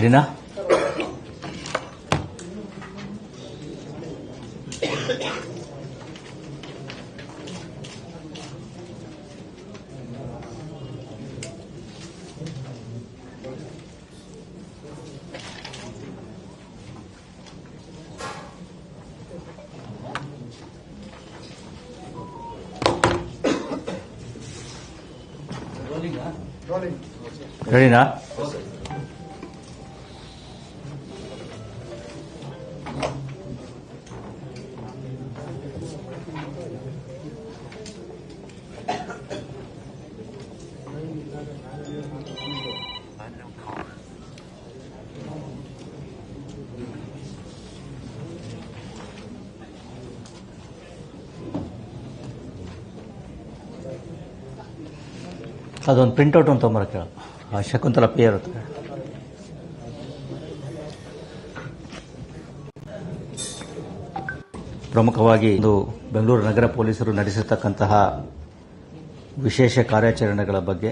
认真呢。可以的 ಅದೊಂದು ಪ್ರಿಂಟೌಟ್ ಒಂದು ತೊಗೊಂಬರ ಕೇಳ ಆ ಶಕುಂತಲ ಪಿ ಇರುತ್ತೆ ಪ್ರಮುಖವಾಗಿ ಇಂದು ಬೆಂಗಳೂರು ನಗರ ಪೊಲೀಸರು ನಡೆಸಿರ್ತಕ್ಕಂತಹ ವಿಶೇಷ ಕಾರ್ಯಾಚರಣೆಗಳ ಬಗ್ಗೆ,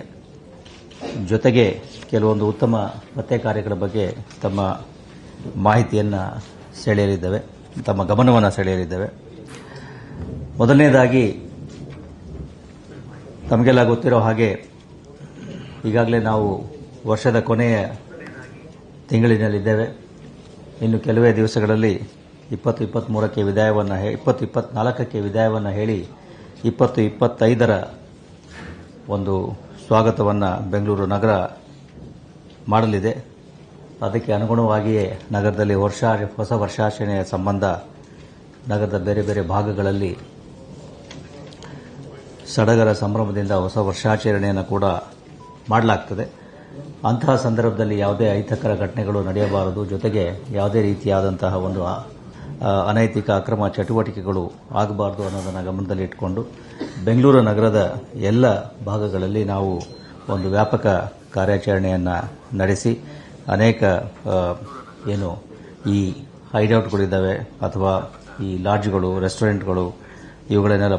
ಜೊತೆಗೆ ಕೆಲವೊಂದು ಉತ್ತಮ ಪತ್ತೆ ಕಾರ್ಯಗಳ ಬಗ್ಗೆ ತಮ್ಮ ಮಾಹಿತಿಯನ್ನು ಸೆಳೆಯಲಿದ್ದೇವೆ, ತಮ್ಮ ಗಮನವನ್ನು ಸೆಳೆಯಲಿದ್ದೇವೆ. ಮೊದಲನೇದಾಗಿ, ತಮಗೆಲ್ಲ ಗೊತ್ತಿರೋ ಹಾಗೆ ಈಗಾಗಲೇ ನಾವು ವರ್ಷದ ಕೊನೆಯ ತಿಂಗಳಿನಲ್ಲಿದ್ದೇವೆ. ಇನ್ನು ಕೆಲವೇ ದಿವಸಗಳಲ್ಲಿ ಇಪ್ಪತ್ತು ಇಪ್ಪತ್ತ್ಮೂರಕ್ಕೆ ವಿದಾಯವನ್ನು ಇಪ್ಪತ್ತು ಇಪ್ಪತ್ತ್ನಾಲ್ಕಕ್ಕೆ ವಿದಾಯವನ್ನು ಹೇಳಿ ಇಪ್ಪತ್ತು ಇಪ್ಪತ್ತೈದರ ಒಂದು ಸ್ವಾಗತವನ್ನು ಬೆಂಗಳೂರು ನಗರ ಮಾಡಲಿದೆ. ಅದಕ್ಕೆ ಅನುಗುಣವಾಗಿಯೇ ನಗರದಲ್ಲಿ ವರ್ಷ, ಹೊಸ ವರ್ಷಾಚರಣೆಯ ಸಂಬಂಧ ನಗರದ ಬೇರೆ ಬೇರೆ ಭಾಗಗಳಲ್ಲಿ ಸಡಗರ ಸಂಭ್ರಮದಿಂದ ಹೊಸ ವರ್ಷಾಚರಣೆಯನ್ನು ಕೂಡ ಮಾಡಲಾಗ್ತದೆ. ಅಂತಹ ಸಂದರ್ಭದಲ್ಲಿ ಯಾವುದೇ ಅಹಿತಕರ ಘಟನೆಗಳು ನಡೆಯಬಾರದು. ಜೊತೆಗೆ ಯಾವುದೇ ರೀತಿಯಾದಂತಹ ಒಂದು ಅನೈತಿಕ ಅಕ್ರಮ ಚಟುವಟಿಕೆಗಳು ಆಗಬಾರದು ಅನ್ನೋದನ್ನು ಗಮನದಲ್ಲಿಟ್ಟುಕೊಂಡು ಬೆಂಗಳೂರು ನಗರದ ಎಲ್ಲ ಭಾಗಗಳಲ್ಲಿ ನಾವು ಒಂದು ವ್ಯಾಪಕ ಕಾರ್ಯಾಚರಣೆಯನ್ನು ನಡೆಸಿ ಅನೇಕ ಏನು ಈ ಹೈಡೌಟ್ಗಳಿದ್ದಾವೆ ಅಥವಾ ಈ ಲಾಡ್ಜ್ಗಳು, ರೆಸ್ಟೋರೆಂಟ್ಗಳು ಇವುಗಳನ್ನೆಲ್ಲ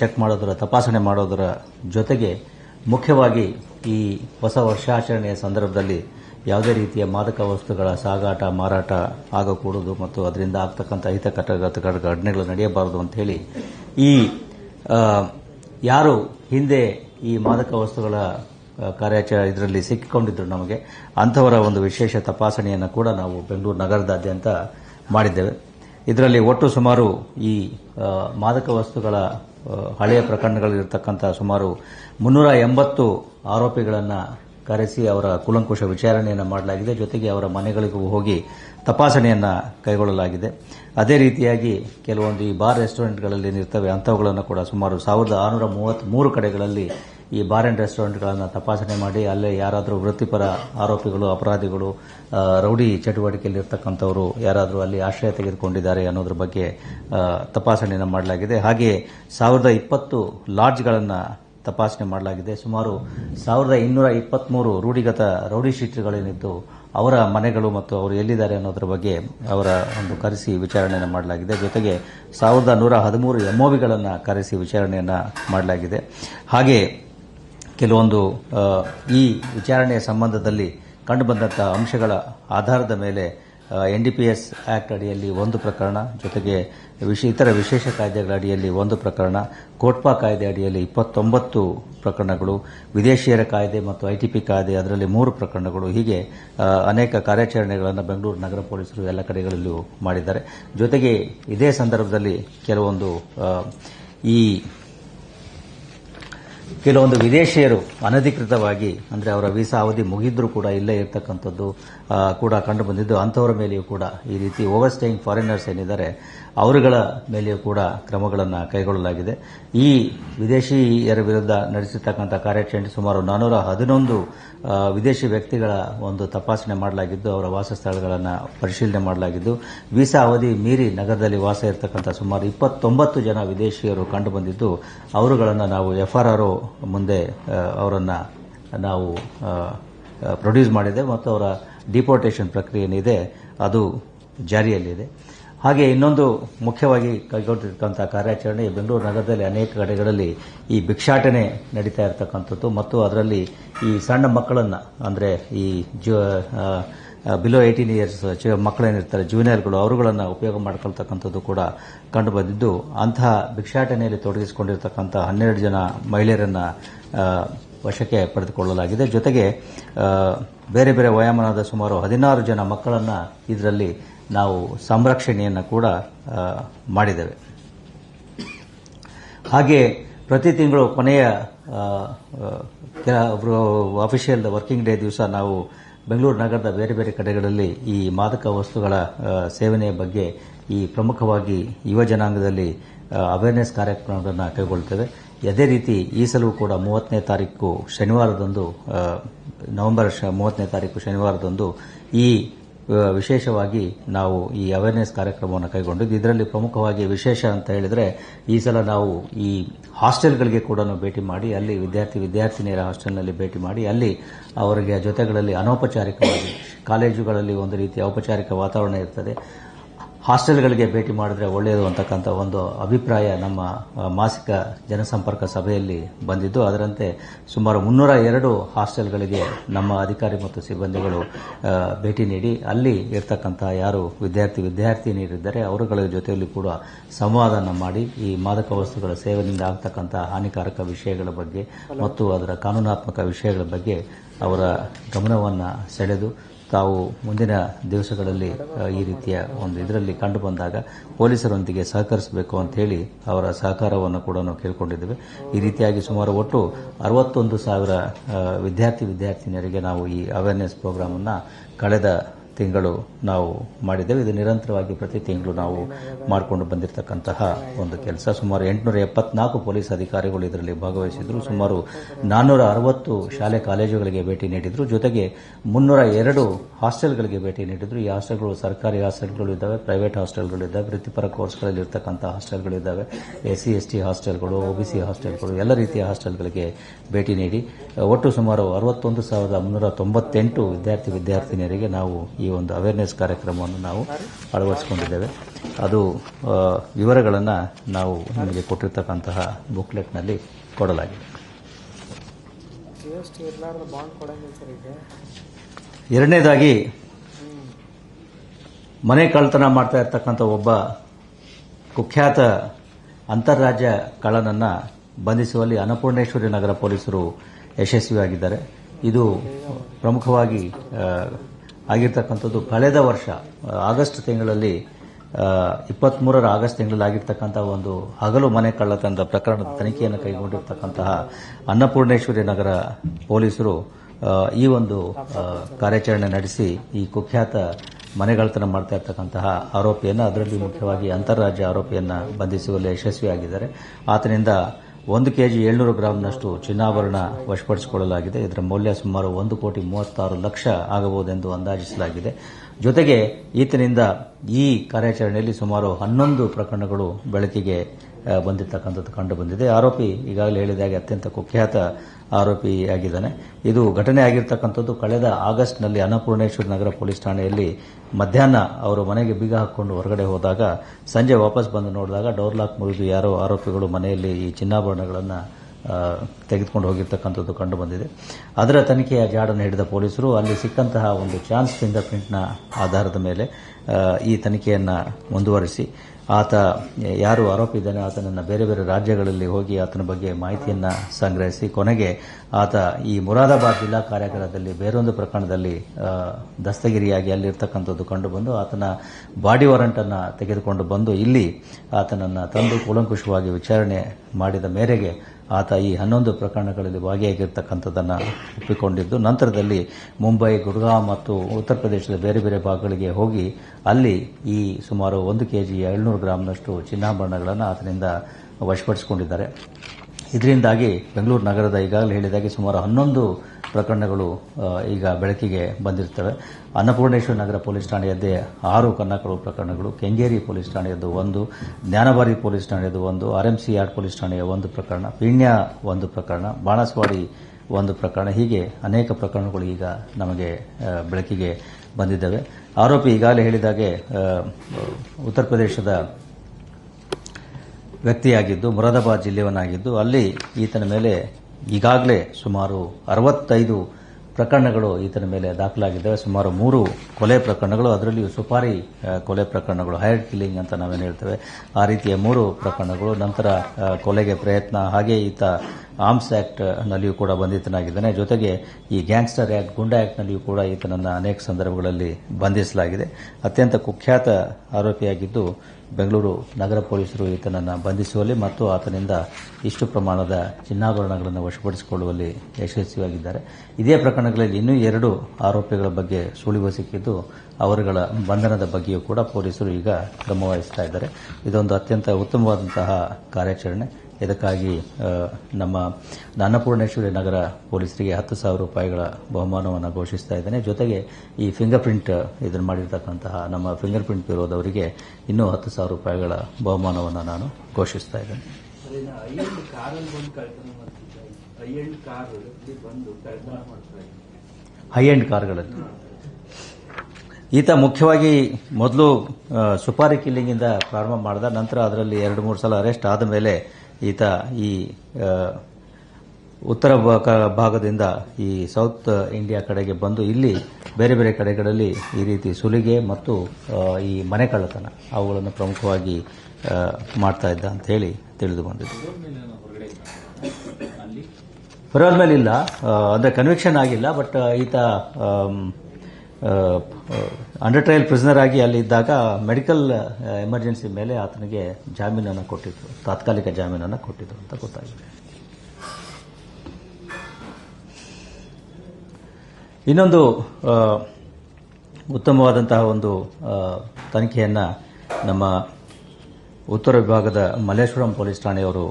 ಚೆಕ್ ಮಾಡೋದರ, ತಪಾಸಣೆ ಮಾಡೋದರ ಜೊತೆಗೆ ಮುಖ್ಯವಾಗಿ ಈ ಹೊಸ ವರ್ಷಾಚರಣೆಯ ಸಂದರ್ಭದಲ್ಲಿ ಯಾವುದೇ ರೀತಿಯ ಮಾದಕ ವಸ್ತುಗಳ ಸಾಗಾಟ, ಮಾರಾಟ ಆಗಕೂಡದು ಮತ್ತು ಅದರಿಂದ ಆಗ್ತಕ್ಕಂಥ ಹಿತಕಟ ಘಟನೆಗಳು ನಡೆಯಬಾರದು ಅಂತ ಹೇಳಿ ಈ ಯಾರು ಹಿಂದೆ ಈ ಮಾದಕ ವಸ್ತುಗಳ ಕಾರ್ಯಾಚರ ಇದರಲ್ಲಿ ಸಿಕ್ಕಿಕೊಂಡಿದ್ರು ನಮಗೆ, ಅಂಥವರ ಒಂದು ವಿಶೇಷ ತಪಾಸಣೆಯನ್ನು ಕೂಡ ನಾವು ಬೆಂಗಳೂರು ನಗರದಾದ್ಯಂತ ಮಾಡಿದ್ದೇವೆ. ಇದರಲ್ಲಿ ಒಟ್ಟು ಸುಮಾರು ಈ ಮಾದಕ ವಸ್ತುಗಳ ಹಳೆಯ ಪ್ರಕರಣಗಳಿರ್ತಕ್ಕಂಥ ಸುಮಾರು ಮುನ್ನೂರ ಎಂಬತ್ತು ಆರೋಪಿಗಳನ್ನು ಕರೆಸಿ ಅವರ ಕೂಲಂಕುಷ ವಿಚಾರಣೆಯನ್ನು ಮಾಡಲಾಗಿದೆ. ಜೊತೆಗೆ ಅವರ ಮನೆಗಳಿಗೂ ಹೋಗಿ ತಪಾಸಣೆಯನ್ನು ಕೈಗೊಳ್ಳಲಾಗಿದೆ. ಅದೇ ರೀತಿಯಾಗಿ ಕೆಲವೊಂದು ಈ ಬಾರ್ ರೆಸ್ಟೋರೆಂಟ್ಗಳಲ್ಲಿ ಇರ್ತವೆ ಅಂಥವುಗಳನ್ನು ಕೂಡ ಸುಮಾರು ಸಾವಿರದ ಆರುನೂರ ಮೂವತ್ತ್ಮೂರು ಕಡೆಗಳಲ್ಲಿ ಈ ಬಾರ್ ಅಂಡ್ ರೆಸ್ಟೋರೆಂಟ್ಗಳನ್ನು ತಪಾಸಣೆ ಮಾಡಿ ಅಲ್ಲೇ ಯಾರಾದರೂ ವೃತ್ತಿಪರ ಆರೋಪಿಗಳು, ಅಪರಾಧಿಗಳು ರೌಡಿ ಚಟುವಟಿಕೆಯಲ್ಲಿ ಇರ್ತಕ್ಕಂಥವರು ಯಾರಾದರೂ ಅಲ್ಲಿ ಆಶ್ರಯ ತೆಗೆದುಕೊಂಡಿದ್ದಾರೆ ಅನ್ನೋದ್ರ ಬಗ್ಗೆ ತಪಾಸಣೆಯನ್ನು ಮಾಡಲಾಗಿದೆ. ಹಾಗೆ ಸಾವಿರದ ಇಪ್ಪತ್ತು ಲಾಡ್ಜ್ಗಳನ್ನು ತಪಾಸಣೆ ಮಾಡಲಾಗಿದೆ. ಸುಮಾರು ಸಾವಿರದ ಇನ್ನೂರ ಇಪ್ಪತ್ಮೂರು ರೂಢಿಗತ ರೌಡಿ ಶೀಟ್ಗಳೇನಿದ್ದು ಅವರ ಮನೆಗಳು ಮತ್ತು ಅವರು ಎಲ್ಲಿದ್ದಾರೆ ಅನ್ನೋದ್ರ ಬಗ್ಗೆ ಅವರ ಒಂದು ಕರೆಸಿ ವಿಚಾರಣೆಯನ್ನು ಮಾಡಲಾಗಿದೆ. ಜೊತೆಗೆ ಸಾವಿರದ ನೂರ ಹದಿಮೂರು ಎಂಒವಿಗಳನ್ನು ಕರೆಸಿ ವಿಚಾರಣೆಯನ್ನು ಮಾಡಲಾಗಿದೆ. ಹಾಗೆ ಕೆಲವೊಂದು ಈ ವಿಚಾರಣೆಯ ಸಂಬಂಧದಲ್ಲಿ ಕಂಡುಬಂದಂಥ ಅಂಶಗಳ ಆಧಾರದ ಮೇಲೆ N D P S act ಅಡಿಯಲ್ಲಿ ಒಂದು ಪ್ರಕರಣ, ಜೊತೆಗೆ ವಿಶ, ಇತರ ವಿಶೇಷ ಕಾಯ್ದೆಗಳ ಅಡಿಯಲ್ಲಿ ಒಂದು ಪ್ರಕರಣ, ಕೋಟ್ಪಾ ಕಾಯ್ದೆ ಅಡಿಯಲ್ಲಿ ಇಪ್ಪತ್ತೊಂಬತ್ತು ಪ್ರಕರಣಗಳು, ವಿದೇಶಿಯರ ಕಾಯ್ದೆ ಮತ್ತು ಐಟಿಪಿ ಕಾಯ್ದೆ, ಅದರಲ್ಲಿ ಮೂರು ಪ್ರಕರಣಗಳು, ಹೀಗೆ ಅನೇಕ ಕಾರ್ಯಾಚರಣೆಗಳನ್ನು ಬೆಂಗಳೂರು ನಗರ ಪೊಲೀಸರು ಎಲ್ಲ ಕಡೆಗಳಲ್ಲೂ ಮಾಡಿದ್ದಾರೆ. ಜೊತೆಗೆ ಇದೇ ಸಂದರ್ಭದಲ್ಲಿ ಕೆಲವೊಂದು ಈ ಕೆಲವೊಂದು ವಿದೇಶಿಯರು ಅನಧಿಕೃತವಾಗಿ ಅಂದರೆ ಅವರ ವೀಸಾ ಅವಧಿ ಮುಗಿದ್ರೂ ಕೂಡ ಇಲ್ಲೇ ಇರ್ತಕ್ಕಂಥದ್ದು ಕೂಡ ಕಂಡು ಬಂದಿದ್ದು. ಅಂಥವರ ಮೇಲೆಯೂ ಕೂಡ ಈ ರೀತಿ ಓವರ್ ಸ್ಟೇಯಿಂಗ್ ಫಾರಿನರ್ಸ್ ಏನಿದ್ದಾರೆ, ಅವರುಗಳ ಮೇಲೆಯೂ ಕೂಡ ಕ್ರಮಗಳನ್ನು ಕೈಗೊಳ್ಳಲಾಗಿದೆ. ಈ ವಿದೇಶಿಯರ ವಿರುದ್ಧ ನಡೆಸಿರ್ತಕ್ಕಂಥ ಕಾರ್ಯಾಚರಣೆ ಸುಮಾರು ನಾನ್ನೂರ ಹದಿನೊಂದು ವಿದೇಶಿ ವ್ಯಕ್ತಿಗಳ ಒಂದು ತಪಾಸಣೆ ಮಾಡಲಾಗಿದ್ದು, ಅವರ ವಾಸಸ್ಥಳಗಳನ್ನು ಪರಿಶೀಲನೆ ಮಾಡಲಾಗಿದ್ದು, ವೀಸಾ ಅವಧಿ ಮೀರಿ ನಗರದಲ್ಲಿ ವಾಸ ಇರತಕ್ಕಂಥ ಸುಮಾರು ಇಪ್ಪತ್ತೊಂಬತ್ತು ಜನ ವಿದೇಶಿಯರು ಕಂಡು ಬಂದಿದ್ದು, ಅವರುಗಳನ್ನು ನಾವು ಎಫ್ಆರ್ಆರ್ಒ ಮುಂದೆ ಅವರನ್ನು ನಾವು ಪ್ರೊಡ್ಯೂಸ್ ಮಾಡಿದೆ ಮತ್ತು ಅವರ ಡಿಪೋರ್ಟೇಷನ್ ಪ್ರಕ್ರಿಯೆ ಏನಿದೆ ಅದು ಜಾರಿಯಲ್ಲಿದೆ. ಹಾಗೆ ಇನ್ನೊಂದು ಮುಖ್ಯವಾಗಿ ಕೈಗೊಂಡಿರ್ತಕ್ಕಂಥ ಕಾರ್ಯಾಚರಣೆ ಬೆಂಗಳೂರು ನಗರದಲ್ಲಿ ಅನೇಕ ಕಡೆಗಳಲ್ಲಿ ಈ ಭಿಕ್ಷಾಟನೆ ನಡೀತಾ ಇರತಕ್ಕಂಥದ್ದು ಮತ್ತು ಅದರಲ್ಲಿ ಈ ಸಣ್ಣ ಮಕ್ಕಳನ್ನು, ಅಂದರೆ ಈ ಬಿಲೋ ಏಯ್ಟೀನ್ ಇಯರ್ಸ್ ಮಕ್ಕಳೇನಿರ್ತಾರೆ ಜೂನಿಯರ್ಗಳು ಅವರುಗಳನ್ನು ಉಪಯೋಗ ಮಾಡ್ಕೊಳ್ತಕ್ಕಂಥದ್ದು ಕೂಡ ಕಂಡು ಬಂದಿದ್ದು ಅಂತಹ ಭಿಕ್ಷಾಟನೆಯಲ್ಲಿ ತೊಡಗಿಸಿಕೊಂಡಿರ್ತಕ್ಕಂಥ ಹನ್ನೆರಡು ಜನ ಮಹಿಳೆಯರನ್ನು ವಶಕ್ಕೆ ಪಡೆದುಕೊಳ್ಳಲಾಗಿದೆ. ಜೊತೆಗೆ ಬೇರೆ ಬೇರೆ ವಯೋಮಾನದ ಸುಮಾರು ಹದಿನಾರು ಜನ ಮಕ್ಕಳನ್ನು ಇದರಲ್ಲಿ ನಾವು ಸಂರಕ್ಷಣೆಯನ್ನು ಕೂಡ ಮಾಡಿದ್ದೇವೆ. ಹಾಗೆ ಪ್ರತಿ ತಿಂಗಳು ಕೊನೆಯ ಅಫಿಷಿಯಲ್ ವರ್ಕಿಂಗ್ ಡೇ ದಿವಸ ನಾವು ಬೆಂಗಳೂರು ನಗರದ ಬೇರೆ ಬೇರೆ ಕಡೆಗಳಲ್ಲಿ ಈ ಮಾದಕ ವಸ್ತುಗಳ ಸೇವನೆಯ ಬಗ್ಗೆ ಈ ಪ್ರಮುಖವಾಗಿ ಯುವ ಜನಾಂಗದಲ್ಲಿ ಅವೇರ್ನೆಸ್ ಕಾರ್ಯಕ್ರಮಗಳನ್ನು ಕೈಗೊಳ್ತೇವೆ. ಅದೇ ರೀತಿ ಈ ಸಲವೂ ಕೂಡ ಮೂವತ್ತನೇ ತಾರೀಕು ಶನಿವಾರದಂದು ನವೆಂಬರ್ ಶ- ಮೂವತ್ತನೇ ತಾರೀಕು ಶನಿವಾರದಂದು ಈ ವಿಶೇಷವಾಗಿ ನಾವು ಈ ಅವೇರ್ನೆಸ್ ಕಾರ್ಯಕ್ರಮವನ್ನು ಕೈಗೊಂಡಿದ್ದು, ಇದರಲ್ಲಿ ಪ್ರಮುಖವಾಗಿ ವಿಶೇಷ ಅಂತ ಹೇಳಿದ್ರೆ ಈ ಸಲ ನಾವು ಈ ಹಾಸ್ಟೆಲ್ಗಳಿಗೆ ಕೂಡ ಭೇಟಿ ಮಾಡಿ, ಅಲ್ಲಿ ವಿದ್ಯಾರ್ಥಿ ವಿದ್ಯಾರ್ಥಿನಿಯರ ಹಾಸ್ಟೆಲ್ನಲ್ಲಿ ಭೇಟಿ ಮಾಡಿ, ಅಲ್ಲಿ ಅವರಿಗೆ ಜೊತೆಗಳಲ್ಲಿ ಅನೌಪಚಾರಿಕವಾಗಿ, ಕಾಲೇಜುಗಳಲ್ಲಿ ಒಂದು ರೀತಿಯ ಔಪಚಾರಿಕ ವಾತಾವರಣ ಇರ್ತದೆ. ಹಾಸ್ಟೆಲ್ಗಳಿಗೆ ಭೇಟಿ ಮಾಡಿದ್ರೆ ಒಳ್ಳೆಯದು ಅಂತಕ್ಕಂಥ ಒಂದು ಅಭಿಪ್ರಾಯ ನಮ್ಮ ಮಾಸಿಕ ಜನಸಂಪರ್ಕ ಸಭೆಯಲ್ಲಿ ಬಂದಿದ್ದು. ಅದರಂತೆ ಸುಮಾರು ಮುನ್ನೂರ ಎರಡು ಹಾಸ್ಟೆಲ್ಗಳಿಗೆ ನಮ್ಮ ಅಧಿಕಾರಿ ಮತ್ತು ಸಿಬ್ಬಂದಿಗಳು ಭೇಟಿ ನೀಡಿ ಅಲ್ಲಿ ಇರ್ತಕ್ಕಂಥ ಯಾರು ವಿದ್ಯಾರ್ಥಿ ವಿದ್ಯಾರ್ಥಿನಿಯರಿದ್ದಾರೆ ಅವರುಗಳ ಜೊತೆಯಲ್ಲಿ ಕೂಡ ಸಂವಾದನ ಮಾಡಿ ಈ ಮಾದಕ ವಸ್ತುಗಳ ಸೇವನೆಯಿಂದ ಆಗ್ತಕ್ಕಂಥ ಹಾನಿಕಾರಕ ವಿಷಯಗಳ ಬಗ್ಗೆ ಮತ್ತು ಅದರ ಕಾನೂನಾತ್ಮಕ ವಿಷಯಗಳ ಬಗ್ಗೆ ಅವರ ಗಮನವನ್ನು ಸೆಳೆದು ತಾವು ಮುಂದಿನ ದಿವಸಗಳಲ್ಲಿ ಈ ರೀತಿಯ ಒಂದು ಇದರಲ್ಲಿ ಕಂಡು ಬಂದಾಗ ಪೊಲೀಸರೊಂದಿಗೆ ಸಹಕರಿಸಬೇಕು ಅಂತ ಹೇಳಿ ಅವರ ಸಹಕಾರವನ್ನು ಕೂಡ ನಾವು ಕೇಳಿಕೊಂಡಿದ್ದೇವೆ. ಈ ರೀತಿಯಾಗಿ ಸುಮಾರು ಒಟ್ಟು ಅರವತ್ತೊಂದು ಸಾವಿರ ವಿದ್ಯಾರ್ಥಿ ವಿದ್ಯಾರ್ಥಿನಿಯರಿಗೆ ನಾವು ಈ ಅವೇರ್ನೆಸ್ ಪ್ರೋಗ್ರಾಮನ್ನು ಕಳೆದ ತಿಂಗಳು ನಾವು ಮಾಡಿದ್ದೇವೆ. ಇದು ನಿರಂತರವಾಗಿ ಪ್ರತಿ ತಿಂಗಳು ನಾವು ಮಾಡಿಕೊಂಡು ಬಂದಿರತಕ್ಕಂತಹ ಒಂದು ಕೆಲಸ. ಸುಮಾರು ಎಂಟುನೂರ ಎಪ್ಪತ್ನಾಲ್ಕು ಪೊಲೀಸ್ ಅಧಿಕಾರಿಗಳು ಇದರಲ್ಲಿ ಭಾಗವಹಿಸಿದ್ರು. ಸುಮಾರು ನಾನ್ನೂರ ಅರವತ್ತು ಶಾಲೆ, ಕಾಲೇಜುಗಳಿಗೆ ಭೇಟಿ ನೀಡಿದ್ರು. ಜೊತೆಗೆ ಮುನ್ನೂರ ಎರಡು ಹಾಸ್ಟೆಲ್ಗಳಿಗೆ ಭೇಟಿ ನೀಡಿದ್ರು. ಈ ಹಾಸ್ಟೆಲ್ಗಳು ಸರ್ಕಾರಿ ಹಾಸ್ಟೆಲ್ಗಳು ಇದ್ದಾವೆ, ಪ್ರೈವೇಟ್ ಹಾಸ್ಟೆಲ್ಗಳು ಇದ್ದಾವೆ, ವೃತ್ತಿಪರ ಕೋರ್ಸ್ಗಳಲ್ಲಿ ಇರತಕ್ಕಂತಹ ಹಾಸ್ಟೆಲ್ಗಳು ಇದ್ದಾವೆ ಎಸ್ ಸಿ ಎಸ್ ಟಿ ಹಾಸ್ಟೆಲ್ಗಳು, ಒಬಿಸಿ ಹಾಸ್ಟೆಲ್ಗಳು, ಎಲ್ಲ ರೀತಿಯ ಹಾಸ್ಟೆಲ್ಗಳಿಗೆ ಭೇಟಿ ನೀಡಿ. ಒಟ್ಟು ಸುಮಾರು ಅರವತ್ತೊಂದು ಸಾವಿರದ ಮುನ್ನೂರ ತೊಂಬತ್ತೆಂಟು ವಿದ್ಯಾರ್ಥಿ, ವಿದ್ಯಾರ್ಥಿನಿಯರಿಗೆ ನಾವು ಒಂದು ಅವೇರ್ನೆಸ್ ಕಾರ್ಯಕ್ರಮವನ್ನು ನಾವು ಅಳವಡಿಸಿಕೊಂಡಿದ್ದೇವೆ. ಅದು ವಿವರಗಳನ್ನು ನಾವು ನಿಮಗೆ ಕೊಟ್ಟಿರ್ತಕ್ಕಂತಹ ಬುಕ್ಲೆಟ್ನಲ್ಲಿ ಕೊಡಲಾಗಿದೆ. ಎರಡನೇದಾಗಿ ಮನೆ ಕಳ್ತನ ಮಾಡ್ತಾ ಇರ್ತಕ್ಕಂಥ ಒಬ್ಬ ಕುಖ್ಯಾತ ಅಂತಾರಾಜ್ಯ ಕಳ್ಳನನ್ನ ಬಂಧಿಸುವಲ್ಲಿ ಅನ್ನಪೂರ್ಣೇಶ್ವರಿ ನಗರ ಪೊಲೀಸರು ಯಶಸ್ವಿಯಾಗಿದ್ದಾರೆ. ಇದು ಪ್ರಮುಖವಾಗಿ ಆಗಿರ್ತಕ್ಕಂಥದ್ದು ಕಳೆದ ವರ್ಷ ಆಗಸ್ಟ್ ತಿಂಗಳಲ್ಲಿ ಇಪ್ಪತ್ಮೂರರ ಆಗಸ್ಟ್ ತಿಂಗಳಲ್ಲಿ ಆಗಿರ್ತಕ್ಕಂಥ ಒಂದು ಹಗಲು ಮನೆ ಕಳ್ಳತನದ ಪ್ರಕರಣದ ತನಿಖೆಯನ್ನು ಕೈಗೊಂಡಿರ್ತಕ್ಕಂತಹ ಅನ್ನಪೂರ್ಣೇಶ್ವರಿ ನಗರ ಪೊಲೀಸರು ಈ ಒಂದು ಕಾರ್ಯಾಚರಣೆ ನಡೆಸಿ ಈ ಕುಖ್ಯಾತ ಮನೆಗಳತನ ಮಾಡ್ತಾ ಇರ್ತಕ್ಕಂತಹ ಆರೋಪಿಯನ್ನು, ಅದರಲ್ಲಿ ಮುಖ್ಯವಾಗಿ ಅಂತಾರಾಜ್ಯ ಆರೋಪಿಯನ್ನು ಬಂಧಿಸುವಲ್ಲಿ ಯಶಸ್ವಿಯಾಗಿದ್ದಾರೆ. ಆತನಿಂದ ಒಂದು ಕೆಜಿ ಏಳ್ನೂರು ಗ್ರಾಂನಷ್ಟು ಚಿನ್ನಾಭರಣ ವಶಪಡಿಸಿಕೊಳ್ಳಲಾಗಿದೆ. ಇದರ ಮೌಲ್ಯ ಸುಮಾರು ಒಂದು ಕೋಟಿ ಮೂವತ್ತಾರು ಲಕ್ಷ ಆಗಬಹುದೆಂದು ಅಂದಾಜಿಸಲಾಗಿದೆ. ಜೊತೆಗೆ ಈತನಿಂದ ಈ ಕಾರ್ಯಾಚರಣೆಯಲ್ಲಿ ಸುಮಾರು ಹನ್ನೊಂದು ಪ್ರಕರಣಗಳು ಬೆಳಕಿಗೆ ಬಂದಿರತಕ್ಕಂಥದ್ದು ಕಂಡು ಬಂದಿದೆ. ಆರೋಪಿ ಈಗಾಗಲೇ ಹೇಳಿದ ಹಾಗೆ ಅತ್ಯಂತ ಕುಖ್ಯಾತ ಆರೋಪಿಯಾಗಿದ್ದಾನೆ ಇದು ಘಟನೆ ಆಗಿರ್ತಕ್ಕಂಥದ್ದು ಕಳೆದ ಆಗಸ್ಟ್ನಲ್ಲಿ ಅನ್ನಪೂರ್ಣೇಶ್ವರ ನಗರ ಪೊಲೀಸ್ ಠಾಣೆಯಲ್ಲಿ ಮಧ್ಯಾಹ್ನ ಅವರು ಮನೆಗೆ ಬೀಗ ಹಾಕ್ಕೊಂಡು ಹೊರಗಡೆ ಹೋದಾಗ, ಸಂಜೆ ವಾಪಸ್ ಬಂದು ನೋಡಿದಾಗ ಡೋರ್ ಲಾಕ್ ಮುರಿದು ಯಾರೋ ಆರೋಪಿಗಳು ಮನೆಯಲ್ಲಿ ಈ ಚಿನ್ನಾಭರಣಗಳನ್ನು ತೆಗೆದುಕೊಂಡು ಹೋಗಿರ್ತಕ್ಕಂಥದ್ದು ಕಂಡು ಬಂದಿದೆ. ಅದರ ತನಿಖೆಯ ಜಾಡನ್ನು ಹಿಡಿದ ಪೊಲೀಸರು ಅಲ್ಲಿ ಸಿಕ್ಕಂತಹ ಒಂದು ಚಾನ್ಸ್ ಫಿಂಗರ್ ಪ್ರಿಂಟ್ನ ಆಧಾರದ ಮೇಲೆ ಈ ತನಿಖೆಯನ್ನು ಮುಂದುವರಿಸಿ. ಆತ ಯಾರು ಆರೋಪಿ ಇದ್ದಾನೆ ಆತನನ್ನು ಬೇರೆ ಬೇರೆ ರಾಜ್ಯಗಳಲ್ಲಿ ಹೋಗಿ ಆತನ ಬಗ್ಗೆ ಮಾಹಿತಿಯನ್ನು ಸಂಗ್ರಹಿಸಿ ಕೊನೆಗೆ ಆತ ಈ ಮುರಾದಾಬಾದ್ ಜಿಲ್ಲಾ ಕಾರ್ಯಾಗಾರದಲ್ಲಿ ಬೇರೊಂದು ಪ್ರಕರಣದಲ್ಲಿ ದಸ್ತಗಿರಿಯಾಗಿ ಅಲ್ಲಿರ್ತಕ್ಕಂಥದ್ದು ಕಂಡುಬಂದು ಆತನ ಬಾಡಿ ವಾರಂಟನ್ನು ತೆಗೆದುಕೊಂಡು ಬಂದು ಇಲ್ಲಿ ಆತನನ್ನು ತಂದು ಕೂಲಂಕುಷವಾಗಿ ವಿಚಾರಣೆ ಮಾಡಿದ ಮೇರೆಗೆ ಆತ ಈ ಹನ್ನೊಂದು ಪ್ರಕರಣಗಳಲ್ಲಿ ಭಾಗಿಯಾಗಿರ್ತಕ್ಕಂಥದ್ದನ್ನು ಒಪ್ಪಿಕೊಂಡಿದ್ದು, ನಂತರದಲ್ಲಿ ಮುಂಬೈ ಗುರ್ಗಾಂವ್ ಮತ್ತು ಉತ್ತರ ಪ್ರದೇಶದ ಬೇರೆ ಬೇರೆ ಭಾಗಗಳಿಗೆ ಹೋಗಿ ಅಲ್ಲಿ ಈ ಸುಮಾರು ಒಂದು ಕೆಜಿ ಏಳ್ನೂರು ಗ್ರಾಮ್ನಷ್ಟು ಚಿನ್ನಾಭರಣಗಳನ್ನು ಆತನಿಂದ ವಶಪಡಿಸಿಕೊಂಡಿದ್ದಾರೆ. ಇದರಿಂದಾಗಿ ಬೆಂಗಳೂರು ನಗರದ ಈಗಾಗಲೇ ಹೇಳಿದಾಗೆ ಸುಮಾರು ಹನ್ನೊಂದು ಪ್ರಕರಣಗಳು ಈಗ ಬೆಳಕಿಗೆ ಬಂದಿರ್ತವೆ. ಅನ್ನಪೂರ್ಣೇಶ್ವರ ನಗರ ಪೊಲೀಸ್ ಠಾಣೆಯದ್ದೇ ಆರು ಕನ್ನಕರು ಪ್ರಕರಣಗಳು, ಕೆಂಗೇರಿ ಪೊಲೀಸ್ ಠಾಣೆಯದ್ದು ಒಂದು, ಜ್ಞಾನಬಾರಿ ಪೊಲೀಸ್ ಠಾಣೆಯದ್ದು ಒಂದು ಆರ್ಎಂಸಿ ಯಾರ್ಡ್ ಪೊಲೀಸ್ ಠಾಣೆಯ ಒಂದು ಪ್ರಕರಣ, ಪೀಣ್ಯ ಒಂದು ಪ್ರಕರಣ, ಬಾಣಸ್ವಾಡಿ ಒಂದು ಪ್ರಕರಣ, ಹೀಗೆ ಅನೇಕ ಪ್ರಕರಣಗಳು ಈಗ ನಮಗೆ ಬೆಳಕಿಗೆ ಬಂದಿದ್ದಾವೆ. ಆರೋಪಿ ಈಗಾಗಲೇ ಹೇಳಿದಾಗೆ ಉತ್ತರ ಪ್ರದೇಶದ ವ್ಯಕ್ತಿಯಾಗಿದ್ದು, ಮುರಾದಾಬಾದ್ ಜಿಲ್ಲೆಯವನಾಗಿದ್ದು, ಅಲ್ಲಿ ಈತನ ಮೇಲೆ ಈಗಾಗಲೇ ಸುಮಾರು ಅರವತ್ತೈದು ಪ್ರಕರಣಗಳು ಈತನ ಮೇಲೆ ದಾಖಲಾಗಿದ್ದಾವೆ. ಸುಮಾರು ಮೂರು ಕೊಲೆ ಪ್ರಕರಣಗಳು, ಅದರಲ್ಲಿಯೂ ಸುಪಾರಿ ಕೊಲೆ ಪ್ರಕರಣಗಳು ಹೈರ್ ಕಿಲ್ಲಿಂಗ್ ಅಂತ ನಾವೇನು ಹೇಳ್ತೇವೆ. ಆ ರೀತಿಯ ಮೂರು ಪ್ರಕರಣಗಳು. ನಂತರ ಕೊಲೆಗೆ ಪ್ರಯತ್ನ, ಹಾಗೆ ಈತ ಆರ್ಮ್ಸ್ ಆಕ್ಟ್ ನಲ್ಲಿಯೂ ಕೂಡ ಬಂಧಿತನಾಗಿದ್ದಾನೆ. ಜೊತೆಗೆ ಈ ಗ್ಯಾಂಗ್ಸ್ಟರ್ ಆಕ್ಟ್, ಗುಂಡಾ ಆ್ಯಕ್ಟ್ನಲ್ಲಿಯೂ ಕೂಡ ಈತನನ್ನು ಅನೇಕ ಸಂದರ್ಭಗಳಲ್ಲಿ ಬಂಧಿಸಲಾಗಿದೆ. ಅತ್ಯಂತ ಕುಖ್ಯಾತ ಆರೋಪಿಯಾಗಿದ್ದು ಬೆಂಗಳೂರು ನಗರ ಪೊಲೀಸರು ಈತನನ್ನು ಬಂಧಿಸುವಲ್ಲಿ ಮತ್ತು ಆತನಿಂದ ಇಷ್ಟು ಪ್ರಮಾಣದ ಚಿನ್ನಾಭರಣಗಳನ್ನು ವಶಪಡಿಸಿಕೊಳ್ಳುವಲ್ಲಿ ಯಶಸ್ವಿಯಾಗಿದ್ದಾರೆ. ಇದೇ ಪ್ರಕರಣಗಳಲ್ಲಿ ಇನ್ನೂ ಎರಡು ಆರೋಪಿಗಳ ಬಗ್ಗೆ ಸುಳಿವು ಸಿಕ್ಕಿದ್ದು ಅವರುಗಳ ಬಂಧನದ ಬಗ್ಗೆಯೂ ಕೂಡ ಪೊಲೀಸರು ಈಗ ಕ್ರಮ ಇದ್ದಾರೆ. ಇದೊಂದು ಅತ್ಯಂತ ಉತ್ತಮವಾದಂತಹ ಕಾರ್ಯಾಚರಣೆ. ಇದಕ್ಕಾಗಿ ನಮ್ಮ ಅನ್ನಪೂರ್ಣೇಶ್ವರಿ ನಗರ ಪೊಲೀಸರಿಗೆ ಹತ್ತು ಸಾವಿರ ರೂಪಾಯಿಗಳ ಬಹುಮಾನವನ್ನು ಘೋಷಿಸ್ತಾ ಇದ್ದೇನೆ. ಜೊತೆಗೆ ಈ ಫಿಂಗರ್ ಪ್ರಿಂಟ್ ಇದನ್ನು ಮಾಡಿರ್ತಕ್ಕಂತಹ ನಮ್ಮ ಫಿಂಗರ್ ಪ್ರಿಂಟ್ ಇರೋದವರಿಗೆ ಇನ್ನೂ ಹತ್ತು ಸಾವಿರ ರೂಪಾಯಿಗಳ ಬಹುಮಾನವನ್ನು ನಾನು ಘೋಷಿಸ್ತಾ ಇದ್ದೇನೆ. ಹೈ ಎಂಡ್ ಕಾರ್ಗಳಲ್ಲಿ. ಈತ ಮುಖ್ಯವಾಗಿ ಮೊದಲು ಸುಪಾರಿ ಕಿಲ್ಲಿಂಗಿಂದ ಪ್ರಾರಂಭ ಮಾಡಿದ ನಂತರ ಅದರಲ್ಲಿ ಎರಡು ಮೂರು ಸಲ ಅರೆಸ್ಟ್ ಆದ ಮೇಲೆ ಈತ ಈ ಉತ್ತರ ಭಾಗ- ಭಾಗದಿಂದ ಈ ಸೌತ್ ಇಂಡಿಯಾ ಕಡೆಗೆ ಬಂದು ಇಲ್ಲಿ ಬೇರೆ ಬೇರೆ ಕಡೆಗಳಲ್ಲಿ ಈ ರೀತಿ ಸುಲಿಗೆ ಮತ್ತು ಈ ಮನೆ ಕಳ್ಳತನ ಅವುಗಳನ್ನು ಪ್ರಮುಖವಾಗಿ ಮಾಡ್ತಾ ಇದ್ದ ಅಂತ ಹೇಳಿ ತಿಳಿದು ಬಂದಿದೆ ಫೆರೋಲ್ ಮೇಲೆ ಇಲ್ಲ ಅಂದ್ರೆ ಕನ್ವಿಕ್ಷನ್ ಆಗಿಲ್ಲ ಬಟ್ ಈತ ಅಂಡರ್ ಟ್ರಯಲ್ ಪ್ರಿಸನರ್ ಆಗಿ ಅಲ್ಲಿ ಇದ್ದಾಗ ಮೆಡಿಕಲ್ ಎಮರ್ಜೆನ್ಸಿ ಮೇಲೆ ಆತನಿಗೆ ಜಾಮೀನನ್ನು ಕೊಟ್ಟಿದ್ರು. ತಾತ್ಕಾಲಿಕ ಜಾಮೀನನ್ನು ಕೊಟ್ಟಿದ್ರು ಅಂತ ಗೊತ್ತಾಗಿದೆ. ಇನ್ನೊಂದು ಉತ್ತಮವಾದಂತಹ ಒಂದು ತನಿಖೆಯನ್ನು ನಮ್ಮ ಉತ್ತರ ವಿಭಾಗದ ಮಲ್ಲೇಶ್ವರಂ ಪೊಲೀಸ್ ಠಾಣೆಯವರು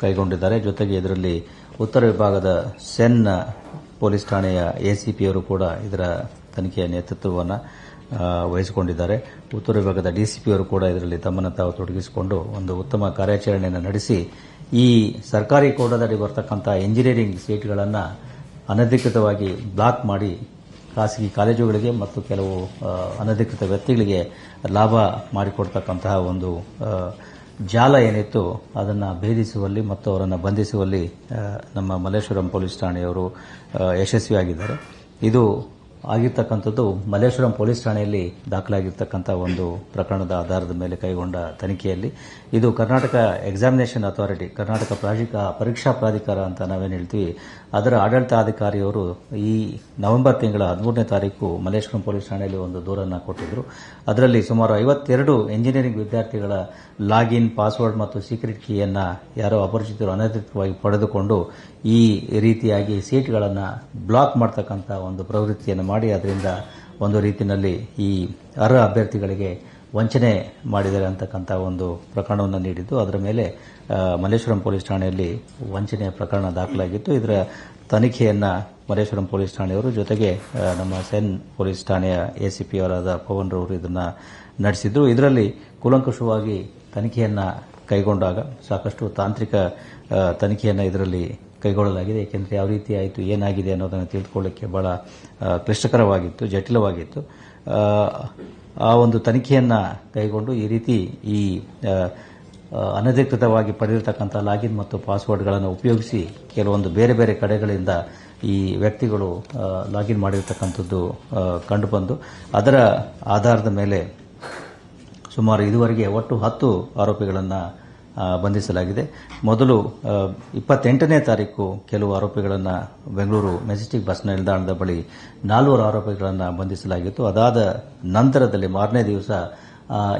ಕೈಗೊಂಡಿದ್ದಾರೆ. ಜೊತೆಗೆ ಇದರಲ್ಲಿ ಉತ್ತರ ವಿಭಾಗದ ಸೆನ್ ಪೊಲೀಸ್ ಠಾಣೆಯ ಎಸಿಪಿಯವರು ಕೂಡ ಇದರ ತನಿಖೆಯ ನೇತೃತ್ವವನ್ನು ವಹಿಸಿಕೊಂಡಿದ್ದಾರೆ. ಉತ್ತರ ವಿಭಾಗದ ಡಿಸಿಪಿಯವರು ಕೂಡ ಇದರಲ್ಲಿ ತಮ್ಮನ್ನು ತಾವು ತೊಡಗಿಸಿಕೊಂಡು ಒಂದು ಉತ್ತಮ ಕಾರ್ಯಾಚರಣೆಯನ್ನು ನಡೆಸಿ, ಈ ಸರ್ಕಾರಿ ಕೋಟದಡಿ ಬರತಕ್ಕಂಥ ಇಂಜಿನಿಯರಿಂಗ್ ಸೀಟ್ಗಳನ್ನು ಅನಧಿಕೃತವಾಗಿ ಬ್ಲಾಕ್ ಮಾಡಿ ಖಾಸಗಿ ಕಾಲೇಜುಗಳಿಗೆ ಮತ್ತು ಕೆಲವು ಅನಧಿಕೃತ ವ್ಯಕ್ತಿಗಳಿಗೆ ಲಾಭ ಮಾಡಿಕೊಡ್ತಕ್ಕಂತಹ ಒಂದು ಜಾಲ ಏನಿತ್ತು ಅದನ್ನು ಭೇದಿಸುವಲ್ಲಿ ಮತ್ತು ಅವರನ್ನು ಬಂಧಿಸುವಲ್ಲಿ ನಮ್ಮ ಮಲ್ಲೇಶ್ವರಂ ಪೊಲೀಸ್ ಠಾಣೆಯವರು ಯಶಸ್ವಿಯಾಗಿದ್ದಾರೆ. ಇದು ಆಗಿರ್ತಕ್ಕಂಥದ್ದು ಮಲ್ಲೇಶ್ವರಂ ಪೊಲೀಸ್ ಠಾಣೆಯಲ್ಲಿ ದಾಖಲಾಗಿರ್ತಕ್ಕಂಥ ಒಂದು ಪ್ರಕರಣದ ಆಧಾರದ ಮೇಲೆ ಕೈಗೊಂಡ ತನಿಖೆಯಲ್ಲಿ. ಇದು ಕರ್ನಾಟಕ ಎಕ್ಸಾಮಿನೇಷನ್ ಅಥಾರಿಟಿ ಕರ್ನಾಟಕ ಪರೀಕ್ಷಾ ಪ್ರಾಧಿಕಾರ ಅಂತ ನಾವೇನು ಹೇಳ್ತೀವಿ, ಅದರ ಆಡಳಿತಾಧಿಕಾರಿಯವರು ಈ ನವೆಂಬರ್ ತಿಂಗಳ ಹದಿಮೂರನೇ ತಾರೀಕು ಮಲ್ಲೇಶ್ವರಂ ಪೊಲೀಸ್ ಠಾಣೆಯಲ್ಲಿ ಒಂದು ದೂರನ್ನು ಕೊಟ್ಟಿದ್ದರು ಅದರಲ್ಲಿ ಸುಮಾರು ಐವತ್ತೆರಡು ಇಂಜಿನಿಯರಿಂಗ್ ವಿದ್ಯಾರ್ಥಿಗಳ ಲಾಗಿನ್ ಪಾಸ್ವರ್ಡ್ ಮತ್ತು ಸೀಕ್ರೆಟ್ ಕೀಯನ್ನು ಯಾರೋ ಅಪರಿಚಿತರು ಅನಧಿಕೃತವಾಗಿ ಪಡೆದುಕೊಂಡು ಈ ರೀತಿಯಾಗಿ ಸೀಟ್ಗಳನ್ನು ಬ್ಲಾಕ್ ಮಾಡ್ತಕ್ಕಂಥ ಒಂದು ಪ್ರವೃತ್ತಿಯನ್ನು ಮಾಡಿ ಅದರಿಂದ ಒಂದು ರೀತಿಯಲ್ಲಿ ಈ ಅರ್ಹ ಅಭ್ಯರ್ಥಿಗಳಿಗೆ ವಂಚನೆ ಮಾಡಿದ್ದಾರೆ ಅಂತಕ್ಕಂಥ ಒಂದು ಪ್ರಕರಣವನ್ನು ನೀಡಿದ್ದು, ಅದರ ಮೇಲೆ ಮಲ್ಲೇಶ್ವರಂ ಪೊಲೀಸ್ ಠಾಣೆಯಲ್ಲಿ ವಂಚನೆಯ ಪ್ರಕರಣ ದಾಖಲಾಗಿತ್ತು. ಇದರ ತನಿಖೆಯನ್ನು ಮಲ್ಲೇಶ್ವರಂ ಪೊಲೀಸ್ ಠಾಣೆಯವರು ಜೊತೆಗೆ ನಮ್ಮ ಸೆನ್ ಪೊಲೀಸ್ ಠಾಣೆಯ ಎಸಿಪಿ ಅವರಾದ ಪವನ್ ರವರು ಇದನ್ನು ನಡೆಸಿದ್ರು. ಇದರಲ್ಲಿ ಕೂಲಂಕುಷವಾಗಿ ತನಿಖೆಯನ್ನು ಕೈಗೊಂಡಾಗ ಸಾಕಷ್ಟು ತಾಂತ್ರಿಕ ತನಿಖೆಯನ್ನು ಇದರಲ್ಲಿ ಕೈಗೊಳ್ಳಲಾಗಿದೆ. ಏಕೆಂದರೆ ಯಾವ ರೀತಿ ಆಯಿತು ಏನಾಗಿದೆ ಅನ್ನೋದನ್ನು ತಿಳಿದುಕೊಳ್ಳಕ್ಕೆ ಬಹಳ ಕ್ಲಿಷ್ಟಕರವಾಗಿತ್ತು ಜಟಿಲವಾಗಿತ್ತು. ಆ, ಒಂದು ತನಿಖೆಯನ್ನು ಕೈಗೊಂಡು ಈ ರೀತಿ ಈ ಅನಧಿಕೃತವಾಗಿ ಪಡೆದಿರತಕ್ಕಂಥ ಲಾಗಿನ್ ಮತ್ತು ಪಾಸ್ವರ್ಡ್ಗಳನ್ನು ಉಪಯೋಗಿಸಿ ಕೆಲವೊಂದು ಬೇರೆ ಬೇರೆ ಕಡೆಗಳಿಂದ ಈ ವ್ಯಕ್ತಿಗಳು ಲಾಗಿನ್ ಮಾಡಿರ್ತಕ್ಕಂಥದ್ದು ಕಂಡುಬಂದು ಅದರ ಆಧಾರದ ಮೇಲೆ ಸುಮಾರು ಇದುವರೆಗೆ ಒಟ್ಟು ಹತ್ತು ಆರೋಪಿಗಳನ್ನು ಬಂಧಿಸಲಾಗಿದೆ. ಮೊದಲು ಇಪ್ಪತ್ತೆಂಟನೇ ತಾರೀಕು ಕೆಲವು ಆರೋಪಿಗಳನ್ನು ಬೆಂಗಳೂರು ಮೆಜೆಸ್ಟಿಕ್ ಬಸ್ ನಿಲ್ದಾಣದ ಬಳಿ ನಾಲ್ವರು ಆರೋಪಿಗಳನ್ನು ಬಂಧಿಸಲಾಗಿತ್ತು. ಅದಾದ ನಂತರದಲ್ಲಿ ಮಾರನೇ ದಿವಸ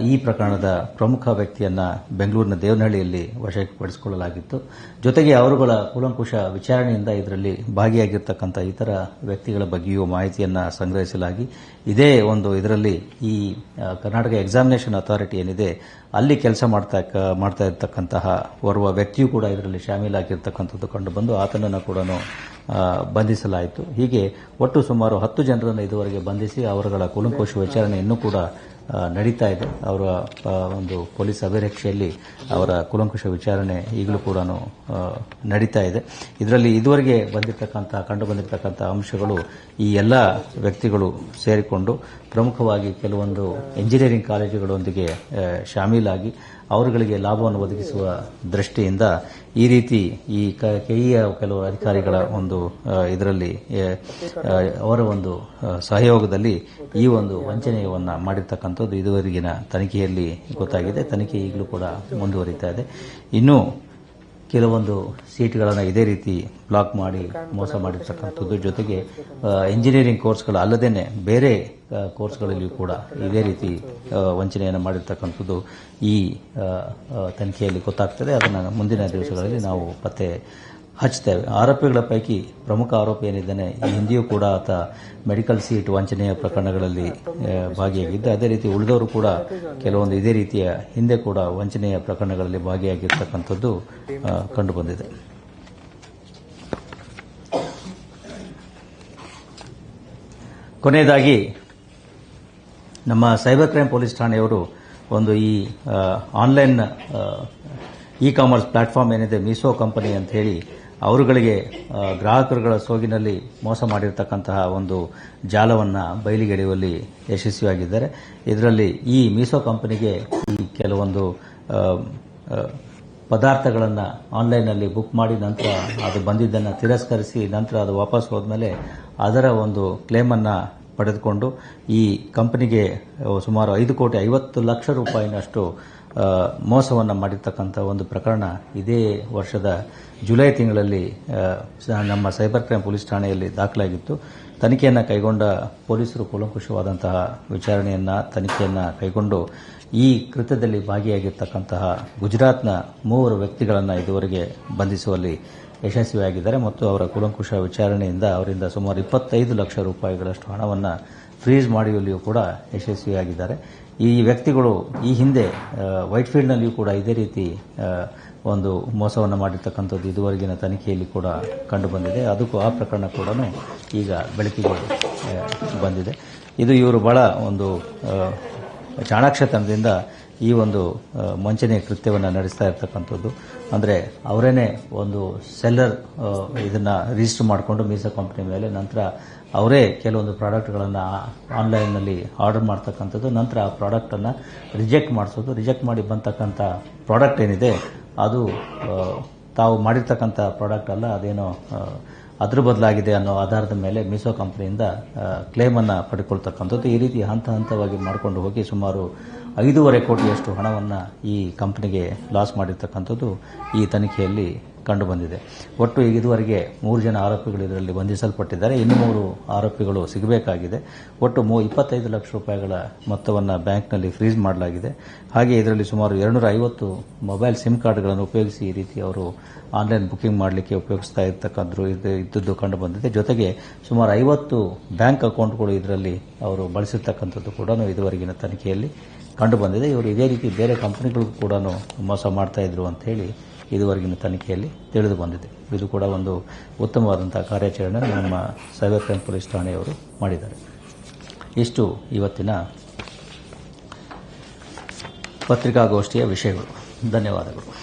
ಈ ಪ್ರಕರಣದ ಪ್ರಮುಖ ವ್ಯಕ್ತಿಯನ್ನ ಬೆಂಗಳೂರಿನ ದೇವನಹಳ್ಳಿಯಲ್ಲಿ ವಶಪಡಿಸಿಕೊಳ್ಳಲಾಗಿತ್ತು. ಜೊತೆಗೆ ಅವರುಗಳ ಕೂಲಂಕುಷ ವಿಚಾರಣೆಯಿಂದ ಇದರಲ್ಲಿ ಭಾಗಿಯಾಗಿರ್ತಕ್ಕಂಥ ಇತರ ವ್ಯಕ್ತಿಗಳ ಬಗ್ಗೆಯೂ ಮಾಹಿತಿಯನ್ನ ಸಂಗ್ರಹಿಸಲಾಗಿ ಇದೇ ಒಂದು ಇದರಲ್ಲಿ ಈ ಕರ್ನಾಟಕ ಎಕ್ಸಾಮಿನೇಷನ್ ಅಥಾರಿಟಿ ಏನಿದೆ, ಅಲ್ಲಿ ಕೆಲಸ ಮಾಡ್ತಾ ಮಾಡ್ತಾ ಇರ್ತಕ್ಕಂತಹ ಓರ್ವ ವ್ಯಕ್ತಿಯೂ ಕೂಡ ಇದರಲ್ಲಿ ಶಾಮೀಲಾಗಿರ್ತಕ್ಕಂಥದ್ದು ಕಂಡುಬಂದು ಆತನನ್ನು ಕೂಡ ಬಂಧಿಸಲಾಯಿತು. ಹೀಗೆ ಒಟ್ಟು ಸುಮಾರು ಹತ್ತು ಜನರನ್ನು ಇದುವರೆಗೆ ಬಂಧಿಸಿ ಅವರುಗಳ ಕುಲಂಕೋಶ ವಿಚಾರಣೆ ಇನ್ನೂ ಕೂಡ ನಡೀತಾ ಇದೆ. ಅವರ ಒಂದು ಪೊಲೀಸ್ ಅಭಿರಕ್ಷೆಯಲ್ಲಿ ಅವರ ಕುಲಂಕುಷ ವಿಚಾರಣೆ ಈಗಲೂ ಕೂಡ ನಡೀತಾ ಇದೆ. ಇದರಲ್ಲಿ ಇದುವರೆಗೆ ಬಂದಿರತಕ್ಕಂಥ ಕಂಡು ಬಂದಿರತಕ್ಕಂಥ ಅಂಶಗಳು ಈ ಎಲ್ಲ ವ್ಯಕ್ತಿಗಳು ಸೇರಿಕೊಂಡು ಪ್ರಮುಖವಾಗಿ ಕೆಲವೊಂದು ಇಂಜಿನಿಯರಿಂಗ್ ಕಾಲೇಜುಗಳೊಂದಿಗೆ ಶಾಮೀಲಾಗಿ ಅವರುಗಳಿಗೆ ಲಾಭವನ್ನು ಒದಗಿಸುವ ದೃಷ್ಟಿಯಿಂದ ಈ ರೀತಿ ಈ ಕೆಇಯ ಕೆಲವು ಅಧಿಕಾರಿಗಳ ಒಂದು ಇದರಲ್ಲಿ ಅವರ ಒಂದು ಸಹಯೋಗದಲ್ಲಿ ಈ ಒಂದು ವಂಚನೆಯನ್ನ ಮಾಡಿರ್ತಕ್ಕಂಥದ್ದು ಇದುವರೆಗಿನ ತನಿಖೆಯಲ್ಲಿ ಗೊತ್ತಾಗಿದೆ. ತನಿಖೆ ಈಗಲೂ ಕೂಡ ಮುಂದುವರಿತಾ ಇದೆ. ಇನ್ನು ಕೆಲವೊಂದು ಸೀಟ್ಗಳನ್ನು ಇದೇ ರೀತಿ ಬ್ಲಾಕ್ ಮಾಡಿ ಮೋಸ ಮಾಡಿರ್ತಕ್ಕಂಥದ್ದು. ಜೊತೆಗೆ ಇಂಜಿನಿಯರಿಂಗ್ ಕೋರ್ಸ್ಗಳು ಅಲ್ಲದೇನೆ ಬೇರೆ ಕೋರ್ಸ್ಗಳಲ್ಲಿಯೂ ಕೂಡ ಇದೇ ರೀತಿ ವಂಚನೆಯನ್ನು ಮಾಡಿರ್ತಕ್ಕಂಥದ್ದು ಈ ತನಿಖೆಯಲ್ಲಿ ಗೊತ್ತಾಗ್ತದೆ. ಅದನ್ನು ಮುಂದಿನ ದಿವಸಗಳಲ್ಲಿ ನಾವು ಪತ್ತೆ ಹಚ್ತೇವೆ. ಆರೋಪಿಗಳ ಪೈಕಿ ಪ್ರಮುಖ ಆರೋಪಿ ಏನಿದ್ದಾನೆ, ಈ ಹಿಂದೆಯೂ ಕೂಡ ಆತ ಮೆಡಿಕಲ್ ಸೀಟ್ ವಂಚನೆಯ ಪ್ರಕರಣಗಳಲ್ಲಿ ಭಾಗಿಯಾಗಿದ್ದ. ಅದೇ ರೀತಿ ಉಳಿದವರು ಕೂಡ ಕೆಲವೊಂದು ಇದೇ ರೀತಿಯ ಹಿಂದೆ ಕೂಡ ವಂಚನೆಯ ಪ್ರಕರಣಗಳಲ್ಲಿ ಭಾಗಿಯಾಗಿರ್ತಕ್ಕಂಥದ್ದು ಕಂಡುಬಂದಿದೆ. ಕೊನೆಯದಾಗಿ, ನಮ್ಮ ಸೈಬರ್ ಕ್ರೈಮ್ ಪೊಲೀಸ್ ಠಾಣೆಯವರು ಒಂದು ಈ ಆನ್ಲೈನ್ ಇ ಕಾಮರ್ಸ್ ಪ್ಲಾಟ್ಫಾರ್ಮ್ ಏನಿದೆ, ಮೀಸೋ ಕಂಪನಿ ಅಂತ ಹೇಳಿ ಅವರುಗಳಿಗೆ ಗ್ರಾಹಕರುಗಳ ಸೋಗಿನಲ್ಲಿ ಮೋಸ ಮಾಡಿರ್ತಕ್ಕಂತಹ ಒಂದು ಜಾಲವನ್ನು ಬಯಲಿಗೆಳೆಯುವಲ್ಲಿ ಯಶಸ್ವಿಯಾಗಿದ್ದಾರೆ. ಇದರಲ್ಲಿ ಈ ಮೀಸೋ ಕಂಪನಿಗೆ ಈ ಕೆಲವೊಂದು ಪದಾರ್ಥಗಳನ್ನು ಆನ್ಲೈನ್ನಲ್ಲಿ ಬುಕ್ ಮಾಡಿ ನಂತರ ಅದು ಬಂದಿದ್ದನ್ನು ತಿರಸ್ಕರಿಸಿ ನಂತರ ಅದು ವಾಪಸ್ ಹೋದ್ಮೇಲೆ ಅದರ ಒಂದು ಕ್ಲೇಮನ್ನು ಪಡೆದುಕೊಂಡು ಈ ಕಂಪನಿಗೆ ಸುಮಾರು ಐದು ಕೋಟಿ ಐವತ್ತು ಲಕ್ಷ ರೂಪಾಯಿನಷ್ಟು ಮೋಸವನ್ನು ಮಾಡಿರ್ತಕ್ಕಂಥ ಒಂದು ಪ್ರಕರಣ ಇದೇ ವರ್ಷದ ಜುಲೈ ತಿಂಗಳಲ್ಲಿ ನಮ್ಮ ಸೈಬರ್ ಕ್ರೈಮ್ ಪೊಲೀಸ್ ಠಾಣೆಯಲ್ಲಿ ದಾಖಲಾಗಿತ್ತು. ತನಿಖೆಯನ್ನು ಕೈಗೊಂಡ ಪೊಲೀಸರು ಕೂಲಂಕುಷವಾದಂತಹ ವಿಚಾರಣೆಯನ್ನು, ತನಿಖೆಯನ್ನು ಕೈಗೊಂಡು ಈ ಕೃತ್ಯದಲ್ಲಿ ಭಾಗಿಯಾಗಿರ್ತಕ್ಕಂತಹ ಗುಜರಾತ್ನ ಮೂವರು ವ್ಯಕ್ತಿಗಳನ್ನು ಇದುವರೆಗೆ ಬಂಧಿಸುವಲ್ಲಿ ಯಶಸ್ವಿಯಾಗಿದ್ದಾರೆ ಮತ್ತು ಅವರ ಕೂಲಂಕುಷ ವಿಚಾರಣೆಯಿಂದ ಅವರಿಂದ ಸುಮಾರು ಇಪ್ಪತ್ತೈದು ಲಕ್ಷ ರೂಪಾಯಿಗಳಷ್ಟು ಹಣವನ್ನು ಫ್ರೀಜ್ ಮಾಡುವಲ್ಲಿಯೂ ಕೂಡ ಯಶಸ್ವಿಯಾಗಿದ್ದಾರೆ. ಈ ವ್ಯಕ್ತಿಗಳು ಈ ಹಿಂದೆ ವೈಟ್ ವೈಟ್ಫೀಲ್ಡ್ನಲ್ಲಿಯೂ ಕೂಡ ಇದೇ ರೀತಿ ಒಂದು ಮೋಸವನ್ನು ಮಾಡಿರ್ತಕ್ಕಂಥದ್ದು ಇದುವರೆಗಿನ ತನಿಖೆಯಲ್ಲಿ ಕೂಡ ಕಂಡುಬಂದಿದೆ ಅದಕ್ಕೂ ಆ ಪ್ರಕರಣ ಕೂಡ ಈಗ ಬೆಳಕಿಗೆ ಬಂದಿದೆ. ಇದು ಇವರು ಬಹಳ ಒಂದು ಚಾಣಾಕ್ಷತನದಿಂದ ಈ ಒಂದು ವಂಚನೆಯ ವಂಚನೆ ಕೃತ್ಯವನ್ನು ನಡೆಸ್ತಾ ಇರ್ತಕ್ಕಂಥದ್ದು. ಅಂದರೆ ಅವರೇನೆ ಒಂದು ಸೆಲ್ಲರ್ ಇದನ್ನು ರಿಜಿಸ್ಟರ್ ಮಾಡಿಕೊಂಡು ಮೀಸಾ ಕಂಪ್ನಿ ಮೇಲೆ ನಂತರ ಅವರೇ ಕೆಲವೊಂದು ಪ್ರಾಡಕ್ಟ್ಗಳನ್ನು ಆನ್ಲೈನ್ನಲ್ಲಿ ಆರ್ಡರ್ ಮಾಡ್ತಕ್ಕಂಥದ್ದು, ನಂತರ ಆ ಪ್ರಾಡಕ್ಟನ್ನು ರಿಜೆಕ್ಟ್ ಮಾಡಿಸೋದು, ರಿಜೆಕ್ಟ್ ಮಾಡಿ ಬಂತಕ್ಕಂಥ ಪ್ರಾಡಕ್ಟ್ ಏನಿದೆ, ಅದು ತಾವು ಮಾಡಿರ್ತಕ್ಕಂಥ ಪ್ರಾಡಕ್ಟ್ ಅಲ್ಲ, ಅದೇನೋ ಅದ್ರ ಬದಲಾಗಿದೆ ಅನ್ನೋ ಆಧಾರದ ಮೇಲೆ ಮೀಸೋ ಕಂಪ್ನಿಯಿಂದ ಕ್ಲೇಮನ್ನು ಪಡ್ಕೊಳ್ತಕ್ಕಂಥದ್ದು. ಈ ರೀತಿ ಹಂತ ಹಂತವಾಗಿ ಮಾಡಿಕೊಂಡು ಹೋಗಿ ಸುಮಾರು ಐದೂವರೆ ಕೋಟಿಯಷ್ಟು ಹಣವನ್ನು ಈ ಕಂಪನಿಗೆ ಲಾಸ್ ಮಾಡಿರ್ತಕ್ಕಂಥದ್ದು ಈ ತನಿಖೆಯಲ್ಲಿ ಕಂಡುಬಂದಿದೆ. ಒಟ್ಟು ಇದುವರೆಗೆ ಮೂರು ಜನ ಆರೋಪಿಗಳು ಇದರಲ್ಲಿ ಬಂಧಿಸಲ್ಪಟ್ಟಿದ್ದಾರೆ. ಇನ್ನು ಮೂರು ಆರೋಪಿಗಳು ಸಿಗಬೇಕಾಗಿದೆ. ಒಟ್ಟು ಮೂ ಇಪ್ಪತ್ತೈದು ಲಕ್ಷ ರೂಪಾಯಿಗಳ ಮೊತ್ತವನ್ನು ಬ್ಯಾಂಕ್ನಲ್ಲಿ ಫ್ರೀಸ್ ಮಾಡಲಾಗಿದೆ. ಹಾಗೆ ಇದರಲ್ಲಿ ಸುಮಾರು ಎರಡುನೂರ ಐವತ್ತು ಮೊಬೈಲ್ ಸಿಮ್ ಕಾರ್ಡ್ಗಳನ್ನು ಉಪಯೋಗಿಸಿ ಈ ರೀತಿ ಅವರು ಆನ್ಲೈನ್ ಬುಕಿಂಗ್ ಮಾಡಲಿಕ್ಕೆ ಉಪಯೋಗಿಸ್ತಾ ಇರ್ತಕ್ಕಂಥದ್ದು ಇದು ಇದ್ದದ್ದು ಕಂಡುಬಂದಿದೆ. ಜೊತೆಗೆ ಸುಮಾರು ಐವತ್ತು ಬ್ಯಾಂಕ್ ಅಕೌಂಟ್ಗಳು ಇದರಲ್ಲಿ ಅವರು ಬಳಸಿರ್ತಕ್ಕಂಥದ್ದು ಕೂಡ ಇದುವರೆಗಿನ ತನಿಖೆಯಲ್ಲಿ ಕಂಡುಬಂದಿದೆ. ಇವರು ಇದೇ ರೀತಿ ಬೇರೆ ಕಂಪನಿಗಳಿಗೂ ಕೂಡ ಮೋಸ ಮಾಡ್ತಾ ಇದ್ರು ಅಂತ ಹೇಳಿ ಇದುವರೆಗಿನ ತನಿಖೆಯಲ್ಲಿ ತಿಳಿದು ಬಂದಿದೆ. ಇದು ಕೂಡ ಒಂದು ಉತ್ತಮವಾದಂಥ ಕಾರ್ಯಾಚರಣೆ ನಮ್ಮ ಸೈಬರ್ ಕ್ರೈಮ್ ಪೊಲೀಸ್ ಠಾಣೆಯವರು ಮಾಡಿದ್ದಾರೆ. ಇಷ್ಟು ಇವತ್ತಿನ ಪತ್ರಿಕಾಗೋಷ್ಠಿಯ ವಿಷಯಗಳು. ಧನ್ಯವಾದಗಳು.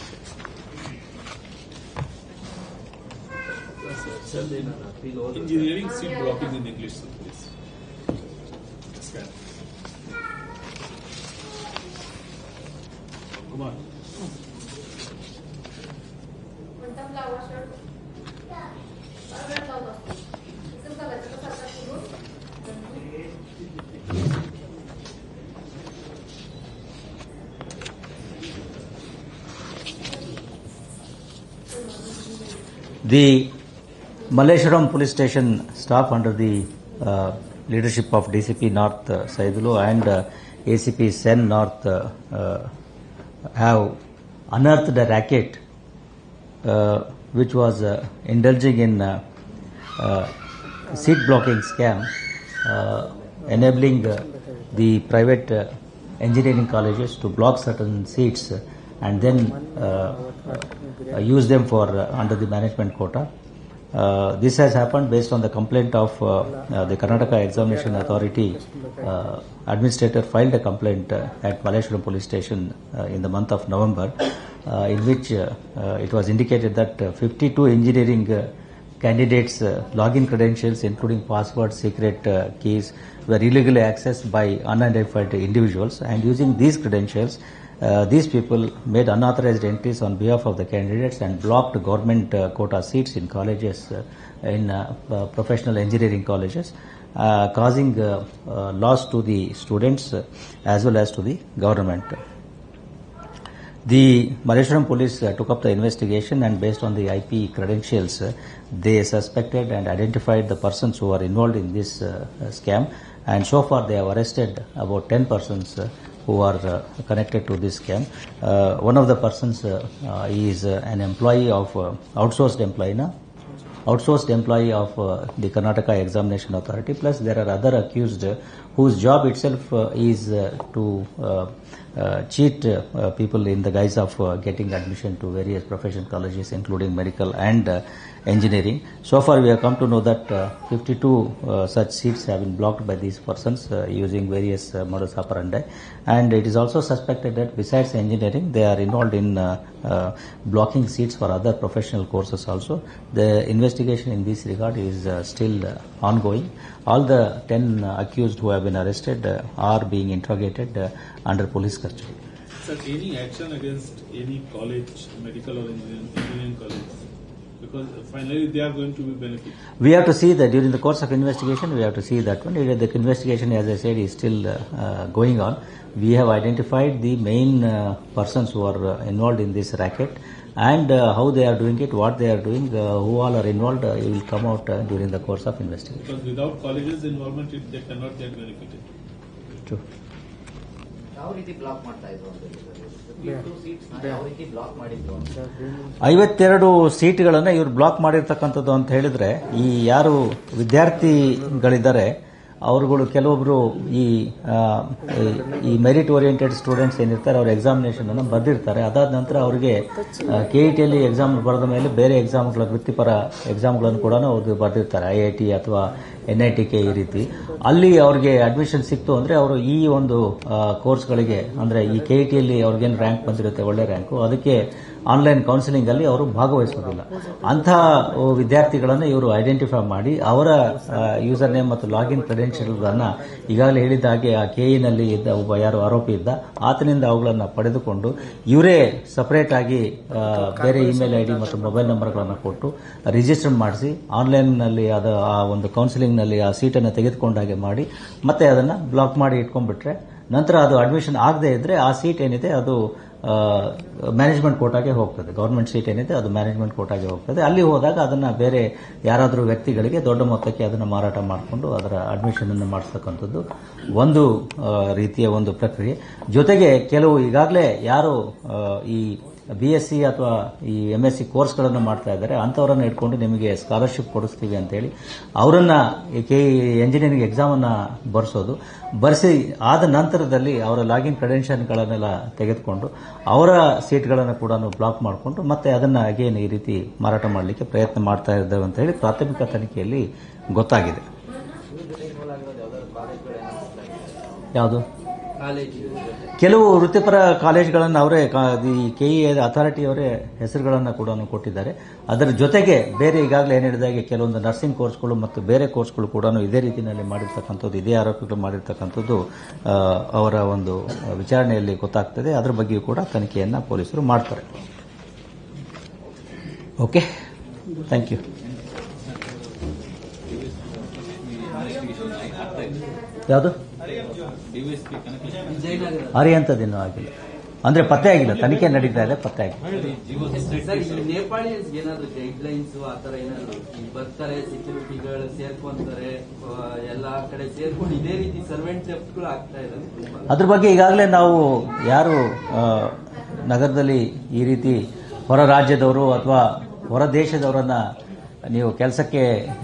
The Malleshwaram police station staff under the uh, leadership of DCP North uh, Saidulu and uh, ACP Sen North uh, uh, have unearthed a racket uh, which was uh, indulging in uh, uh, seat blocking scam, uh, enabling uh, the private uh, engineering colleges to block certain seats uh, and then uh, uh, use them for uh, under the management quota. This has happened based on the complaint of the Karnataka Examination Authority. Administrator filed a complaint at Maleshwaram Police Station in the month of November, in which it was indicated that uh, 52 engineering candidates' uh, login credentials, including passwords, secret uh, keys, were illegally accessed by unidentified individuals. And using these credentials, uh, these people made unauthorized entries on behalf of the candidates and blocked government uh, quota seats in colleges, uh, in uh, uh, professional engineering colleges, uh, causing loss to the students as well as to the government. The Maleshwaram police took up the investigation and based on the IP credentials, they suspected and identified the persons who are involved in this scam and so far they have arrested about 10 persons who are uh, connected to this scam. Uh, one of the persons uh, is an employee of outsourced employee na? outsourced employee of the Karnataka Examination Authority. Plus, there are other accused whose job itself uh, is uh, to uh, cheat people in the guise of getting admission to various professional colleges, including medical and engineering. So far, we have come to know that uh, 52 uh, such seats have been blocked by these persons using various modus operandi. And it is also suspected that besides engineering, they are involved in blocking seats for other professional courses also. The investigation in this regard is still ongoing. All the 10 uh, accused who have been arrested uh, are being interrogated uh, under police custody. Sir, any action against any college, medical or engineering, engineering college? Because finally they are going to be benefited. We have to see that during the course of investigation, we have to see that one. The investigation, as I said, is still uh, uh, going on. We have identified the main uh, persons who are uh, involved in this racket and uh, how they are doing it, what they are doing, uh, who all are involved, uh, it will come out uh, during the course of investigation. Because without colleges involvement, it, they cannot get benefited. True. ಐವತ್ತೆರಡು ಸೀಟ್ಗಳನ್ನು ಇವರು block ಮಾಡಿರ್ತಕ್ಕಂಥದ್ದು ಅಂತ ಹೇಳಿದ್ರೆ ಈ ಯಾರು ವಿದ್ಯಾರ್ಥಿಗಳಿದ್ದಾರೆ ಅವರುಗಳು ಕೆಲವೊಬ್ರು ಈ ಈ- ಮೆರಿಟ್ ಓರಿಯೆಂಟೆಡ್ ಸ್ಟೂಡೆಂಟ್ಸ್ ಏನಿರ್ತಾರೆ, ಅವ್ರ ಎಕ್ಸಾಮಿನೇಷನ್ ಅನ್ನು ಬರೆದಿರ್ತಾರೆ. ಅದಾದ ನಂತರ ಅವರಿಗೆ ಕೆ ಇ ಟಿಯಲ್ಲಿ ಎಕ್ಸಾಮ್ ಬರೆದ ಮೇಲೆ ಬೇರೆ ಎಕ್ಸಾಮ್ಗಳ ವೃತ್ತಿಪರ ಎಕ್ಸಾಮ್ಗಳನ್ನು ಕೂಡ ಅವರು ಬರೆದಿರ್ತಾರೆ. ಐ ಐ ಟಿ ಅಥವಾ ಎನ್ ಐ ಟಿ ಕೆ ಈ ರೀತಿ. ಅಲ್ಲಿ ಅವ್ರಿಗೆ ಅಡ್ಮಿಷನ್ ಸಿಕ್ತು ಅಂದ್ರೆ ಅವರು ಈ ಒಂದು ಕೋರ್ಸ್ಗಳಿಗೆ ಅಂದ್ರೆ ಈ ಕೆ ಇ ಟಿಯಲ್ಲಿ ಅವ್ರಿಗೇನು ರ್ಯಾಂಕ್ ಬಂದಿರುತ್ತೆ, ಒಳ್ಳೆ ರ್ಯಾಂಕು ಅದಕ್ಕೆ ಆನ್ಲೈನ್ ಕೌನ್ಸಿಲಿಂಗ್ ಅಲ್ಲಿ ಅವರು ಭಾಗವಹಿಸೋದಿಲ್ಲ. ಅಂಥ ವಿದ್ಯಾರ್ಥಿಗಳನ್ನು ಇವರು ಐಡೆಂಟಿಫೈ ಮಾಡಿ ಅವರ ಯೂಸರ್ ನೇಮ್ ಮತ್ತು ಲಾಗಿನ್ ಕ್ರೆಡೆನ್ಷಿಯಲ್ಗಳನ್ನ ಈಗಾಗಲೇ ಹೇಳಿದ ಹಾಗೆ ಆ ಕೆ ನಲ್ಲಿ ಇದ್ದ ಒಬ್ಬ ಯಾರು ಆರೋಪಿ ಇದ್ದ, ಆತನಿಂದ ಅವುಗಳನ್ನು ಪಡೆದುಕೊಂಡು ಇವರೇ ಸಪರೇಟ್ ಆಗಿ ಬೇರೆ ಇಮೇಲ್ ಐ ಡಿ ಮತ್ತು ಮೊಬೈಲ್ ನಂಬರ್ಗಳನ್ನು ಕೊಟ್ಟು ರಿಜಿಸ್ಟರ್ ಮಾಡಿಸಿ ಆನ್ಲೈನ್ನಲ್ಲಿ ಅದು ಆ ಒಂದು ಕೌನ್ಸಿಲಿಂಗ್ನಲ್ಲಿ ಆ ಸೀಟನ್ನು ತೆಗೆದುಕೊಂಡಾಗೆ ಮಾಡಿ, ಮತ್ತೆ ಅದನ್ನು ಬ್ಲಾಕ್ ಮಾಡಿ ಇಟ್ಕೊಂಡ್ಬಿಟ್ರೆ, ನಂತರ ಅದು ಅಡ್ಮಿಷನ್ ಆಗದೆ ಇದ್ರೆ ಆ ಸೀಟ್ ಏನಿದೆ ಅದು ಮ್ಯಾನೇಜ್ಮೆಂಟ್ ಕೋಟಾಗೆ ಹೋಗ್ತದೆ. ಗೌರ್ಮೆಂಟ್ ಸೀಟ್ ಏನಿದೆ ಅದು ಮ್ಯಾನೇಜ್ಮೆಂಟ್ ಕೋಟಾಗೆ ಹೋಗ್ತದೆ. ಅಲ್ಲಿ ಹೋದಾಗ ಅದನ್ನ ಬೇರೆ ಯಾರಾದರೂ ವ್ಯಕ್ತಿಗಳಿಗೆ ದೊಡ್ಡ ಮೊತ್ತಕ್ಕೆ ಅದನ್ನು ಮಾರಾಟ ಮಾಡಿಕೊಂಡು ಅದರ ಅಡ್ಮಿಷನ್ ಅನ್ನು ಮಾಡಿಸ್ತಕ್ಕಂಥದ್ದು ಒಂದು ರೀತಿಯ ಒಂದು ಪ್ರಕ್ರಿಯೆ. ಜೊತೆಗೆ ಕೆಲವು ಈಗಾಗಲೇ ಯಾರು ಈ ಬಿ ಎಸ್ ಸಿ ಅಥವಾ ಈ ಎಂ ಎಸ್ ಸಿ ಕೋರ್ಸ್ಗಳನ್ನು ಮಾಡ್ತಾ ಇದ್ದಾರೆ, ಅಂಥವರನ್ನು ಇಟ್ಕೊಂಡು ನಿಮಗೆ ಸ್ಕಾಲರ್ಶಿಪ್ ಕೊಡಿಸ್ತೀವಿ ಅಂತೇಳಿ ಅವರನ್ನು ಕೆ ಎಂಜಿನಿಯರಿಂಗ್ ಎಕ್ಸಾಮನ್ನು ಬರೆಸೋದು. ಬರೆಸಿ ಆದ ನಂತರದಲ್ಲಿ ಅವರ ಲಾಗಿನ್ ಕ್ರೆಡೆನ್ಷನ್ಗಳನ್ನೆಲ್ಲ ತೆಗೆದುಕೊಂಡು ಅವರ ಸೀಟ್ಗಳನ್ನು ಕೂಡ ಬ್ಲಾಕ್ ಮಾಡಿಕೊಂಡು ಮತ್ತೆ ಅದನ್ನು ಅಗೇನ್ ಈ ರೀತಿ ಮಾರಾಟ ಮಾಡಲಿಕ್ಕೆ ಪ್ರಯತ್ನ ಮಾಡ್ತಾ ಇದ್ದೇವೆ ಅಂತ ಹೇಳಿ ಪ್ರಾಥಮಿಕ ತನಿಖೆಯಲ್ಲಿ ಗೊತ್ತಾಗಿದೆ. ಯಾವುದು? ಕೆಲವು ವೃತ್ತಿಪರ ಕಾಲೇಜ್ಗಳನ್ನು ಅವರೇ ಕೆ ಇ ಅಥಾರಿಟಿಯವರೇ ಹೆಸರುಗಳನ್ನು ಕೂಡ ಕೊಟ್ಟಿದ್ದಾರೆ. ಅದರ ಜೊತೆಗೆ ಬೇರೆ ಈಗಾಗಲೇ ಏನು ಹೇಳಿದಾಗೆ ಕೆಲವೊಂದು ನರ್ಸಿಂಗ್ ಕೋರ್ಸ್ಗಳು ಮತ್ತು ಬೇರೆ ಕೋರ್ಸ್ಗಳು ಕೂಡ ಇದೇ ರೀತಿಯಲ್ಲಿ ಮಾಡಿರ್ತಕ್ಕಂಥದ್ದು, ಇದೇ ಆರೋಪಿಗಳು ಮಾಡಿರ್ತಕ್ಕಂಥದ್ದು ಅವರ ಒಂದು ವಿಚಾರಣೆಯಲ್ಲಿ ಗೊತ್ತಾಗ್ತದೆ. ಅದರ ಬಗ್ಗೆಯೂ ಕೂಡ ತನಿಖೆಯನ್ನು ಪೊಲೀಸರು ಮಾಡ್ತಾರೆ. ಓಕೆ ಥ್ಯಾಂಕ್ ಯು ಯಾವುದು? ಅರಿಯಂಥದ್ದೇನೂ ಆಗಿಲ್ಲ. ಅಂದ್ರೆ ಪತ್ತೆ ಆಗಿಲ್ಲ. ತನಿಖೆ ನಡೀತಾ ಇದೆ ಪತ್ತೆ ಆಗಿಲ್ಲ. ನೇಪಾಳಿಯನ್ಸ್ ಏನಾದ್ರು ಗೈಡ್ ಲೈನ್ಸ್ ಆತರ ಏನಾದ್ರು ಈಗ ಬರ್ತಾರೆ ಸೆಕ್ಯೂರಿಟಿಗಳು ಸೇರ್ಕೊಂತಾರೆ ಆ, ಎಲ್ಲಾ ಕಡೆ ಸೇರ್ಕೊಂಡು ಇದೇ ರೀತಿ ಸರ್ವೆಂಟ್ಗಳು ಆಗ್ತಾ ಇದೆ. ಅದ್ರ ಬಗ್ಗೆ ಈಗಾಗಲೇ ನಾವು ಯಾರು ನಗರದಲ್ಲಿ ಈ ರೀತಿ ಹೊರ ರಾಜ್ಯದವರು ಅಥವಾ ಹೊರ ದೇಶದವರನ್ನ ನೀವು ಕೆಲಸಕ್ಕೆ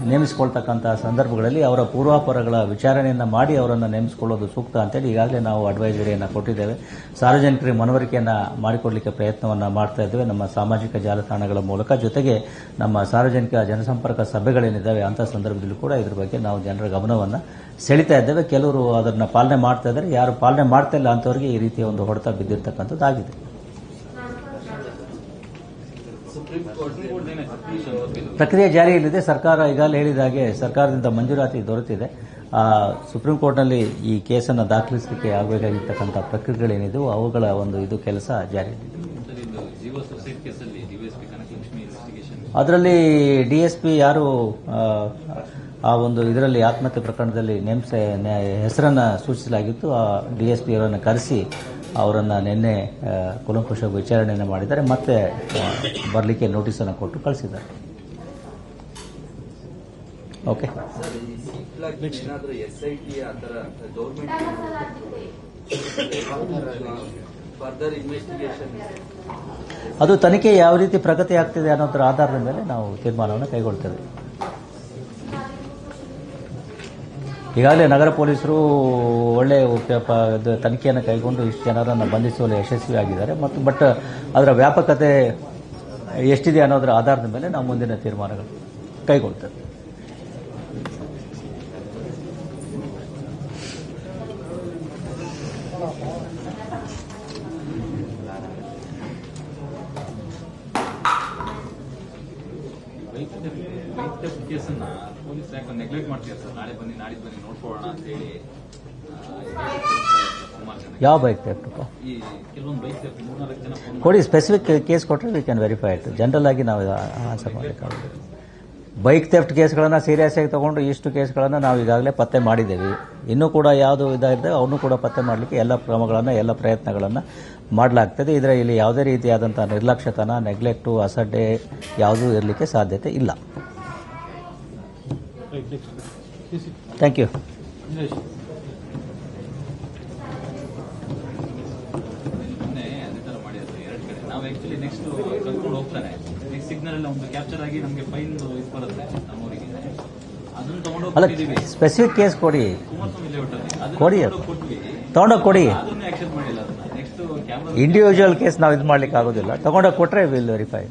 ನೇಮಿಸಿಕೊಳ್ತಕ್ಕಂಥ ಸಂದರ್ಭಗಳಲ್ಲಿ ಅವರ ಪೂರ್ವಾಪರಗಳ ವಿಚಾರಣೆಯನ್ನು ಮಾಡಿ ಅವರನ್ನು ನೇಮಿಸಿಕೊಳ್ಳೋದು ಸೂಕ್ತ ಅಂತೇಳಿ ಈಗಾಗಲೇ ನಾವು ಅಡ್ವೈಸರಿಯನ್ನು ಕೊಟ್ಟಿದ್ದೇವೆ. ಸಾರ್ವಜನಿಕರಿಗೆ ಮನವರಿಕೆಯನ್ನು ಮಾಡಿಕೊಡ್ಲಿಕ್ಕೆ ಪ್ರಯತ್ನವನ್ನು ಮಾಡ್ತಾ ಇದ್ದೇವೆ. ನಮ್ಮ ಸಾಮಾಜಿಕ ಜಾಲತಾಣಗಳ ಮೂಲಕ ಜೊತೆಗೆ ನಮ್ಮ ಸಾರ್ವಜನಿಕ ಜನಸಂಪರ್ಕ ಸಭೆಗಳೇನಿದ್ದಾವೆ ಅಂಥ ಸಂದರ್ಭದಲ್ಲೂ ಕೂಡ ಇದ್ರ ಬಗ್ಗೆ ನಾವು ಜನರ ಗಮನವನ್ನು ಸೆಳಿತಾ ಇದ್ದೇವೆ. ಕೆಲವರು ಅದನ್ನು ಪಾಲನೆ ಮಾಡ್ತಾ ಇದ್ದಾರೆ. ಯಾರು ಪಾಲನೆ ಮಾಡ್ತಾ ಇಲ್ಲ ಅಂತವರಿಗೆ ಈ ರೀತಿಯ ಒಂದು ಹೊಡೆತ ಬಿದ್ದಿರ್ತಕ್ಕಂಥದ್ದು ಆಗಿದೆ ಸುಪ್ರೀಂ ಕೋರ್ಟ್ ಪ್ರಕ್ರಿಯೆ ಜಾರಿಯಲ್ಲಿದೆ ಸರ್ಕಾರ ಈಗಾಗಲೇ ಹೇಳಿದ ಹಾಗೆ ಸರ್ಕಾರದಿಂದ ಮಂಜೂರಾತಿ ದೊರೆತಿದೆ. ಸುಪ್ರೀಂ ಕೋರ್ಟ್ನಲ್ಲಿ ಈ ಕೇಸನ್ನು ದಾಖಲಿಸಲಿಕ್ಕೆ ಆಗಬೇಕಾಗಿರ್ತಕ್ಕಂಥ ಪ್ರಕ್ರಿಯೆಗಳೇನಿದೆಯೋ ಅವುಗಳ ಒಂದು ಇದು ಕೆಲಸ ಜಾರಿಯಲ್ಲಿದೆ ಅದರಲ್ಲಿ ಡಿಎಸ್ಪಿ ಯಾರು ಆ, ಒಂದು ಇದರಲ್ಲಿ ಆತ್ಮಹತ್ಯೆ ಪ್ರಕರಣದಲ್ಲಿ ನೇಮಿಸ ಹೆಸರನ್ನು ಸೂಚಿಸಲಾಗಿತ್ತು. ಆ ಡಿಎಸ್ಪಿ ಎಸ್ ಅವರನ್ನು ಕರೆಸಿ ಅವರನ್ನು ನಿನ್ನೆ ಕುಲಂಕುಷ ವಿಚಾರಣೆಯನ್ನು ಮಾಡಿದ್ದಾರೆ. ಮತ್ತೆ ಬರಲಿಕ್ಕೆ ನೋಟಿಸನ್ನು ಕೊಟ್ಟು ಕಳಿಸಿದ್ದಾರೆ. ಓಕೆ ಅದು ತನಿಖೆ ಯಾವ ರೀತಿ ಪ್ರಗತಿ ಆಗ್ತಿದೆ ಅನ್ನೋದ್ರ ಆಧಾರದ ಮೇಲೆ ನಾವು ತೀರ್ಮಾನವನ್ನು ಕೈಗೊಳ್ತೇವೆ. ಈಗಾಗಲೇ ನಗರ ಪೊಲೀಸರು ಒಳ್ಳೆಯ ತನಿಖೆಯನ್ನು ಕೈಗೊಂಡು ಇಷ್ಟು ಜನರನ್ನು ಬಂಧಿಸುವಲ್ಲಿ ಯಶಸ್ವಿಯಾಗಿದ್ದಾರೆ. ಮತ್ತು ಬಟ್ ಅದರ ವ್ಯಾಪಕತೆ ಎಷ್ಟಿದೆ ಅನ್ನೋದರ ಆಧಾರದ ಮೇಲೆ ನಾವು ಮುಂದಿನ ತೀರ್ಮಾನಗಳು ಕೈಗೊಳ್ತೇವೆ ಬೈಕ್ ಬೈಕ್ ಥೆಫ್ಟ್ ಕೇಸನ್ನ ಯಾಕೆ ನೆಗ್ಲೆಕ್ಟ್ ಮಾಡ್ತೀರಾ ಸರ್? ನಾಳೆ ಬನ್ನಿ ನಾಡಿದ್ದು ಬನ್ನಿ ನೋಡ್ಕೊಳ್ಳೋಣ ಅಂತ ಹೇಳಿ ಯಾವ ಬೈಕ್ ಬೇಕಪ್ಪ ಕೊಡಿ ಸ್ಪೆಸಿಫಿಕ್ ಕೇಸ್ ಕೊಟ್ಟರೆ we can verify it general ಆಗಿ ನಾವು ಆನ್ಸರ್ ಮಾಡಲಿಕ್ಕಾಗುತ್ತೆ ಬೈಕ್ ಥೆಫ್ಟ್ ಕೇಸ್ಗಳನ್ನು ಸೀರಿಯಸ್ ಆಗಿ ತಗೊಂಡು ಇಷ್ಟು ಕೇಸ್ಗಳನ್ನು ನಾವು ಈಗಾಗಲೇ ಪತ್ತೆ ಮಾಡಿದ್ದೇವೆ. ಇನ್ನೂ ಕೂಡ ಯಾವುದು ಇದಾಗಿದೆ ಅವನು ಕೂಡ ಪತ್ತೆ ಮಾಡಲಿಕ್ಕೆ ಎಲ್ಲ ಕ್ರಮಗಳನ್ನು ಎಲ್ಲ ಪ್ರಯತ್ನಗಳನ್ನು ಮಾಡಲಾಗ್ತದೆ. ಇದರ ಇಲ್ಲಿ ಯಾವುದೇ ರೀತಿಯಾದಂಥ ನಿರ್ಲಕ್ಷ್ಯತನ ನೆಗ್ಲೆಕ್ಟು ಅಸಡ್ಡೆ ಯಾವುದೂ ಇರಲಿಕ್ಕೆ ಸಾಧ್ಯತೆ ಇಲ್ಲ. ಥ್ಯಾಂಕ್ ಯು ಸ್ಪೆಸಿಫಿಕ್ ಕೇಸ್ ಕೊಡಿ. ಕೊಡಿ ತಗೊಂಡೋಗಿ ಕೊಡಿ. ಇಂಡಿವಿಜುವಲ್ ಕೇಸ್ ನಾವು ಇದು ಮಾಡ್ಲಿಕ್ಕೆ ಆಗೋದಿಲ್ಲ ತಗೊಂಡೋಗಿ ಕೊಟ್ರೆ will verify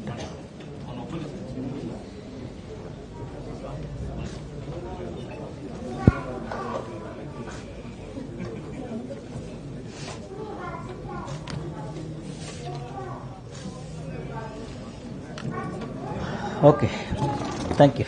okay thank you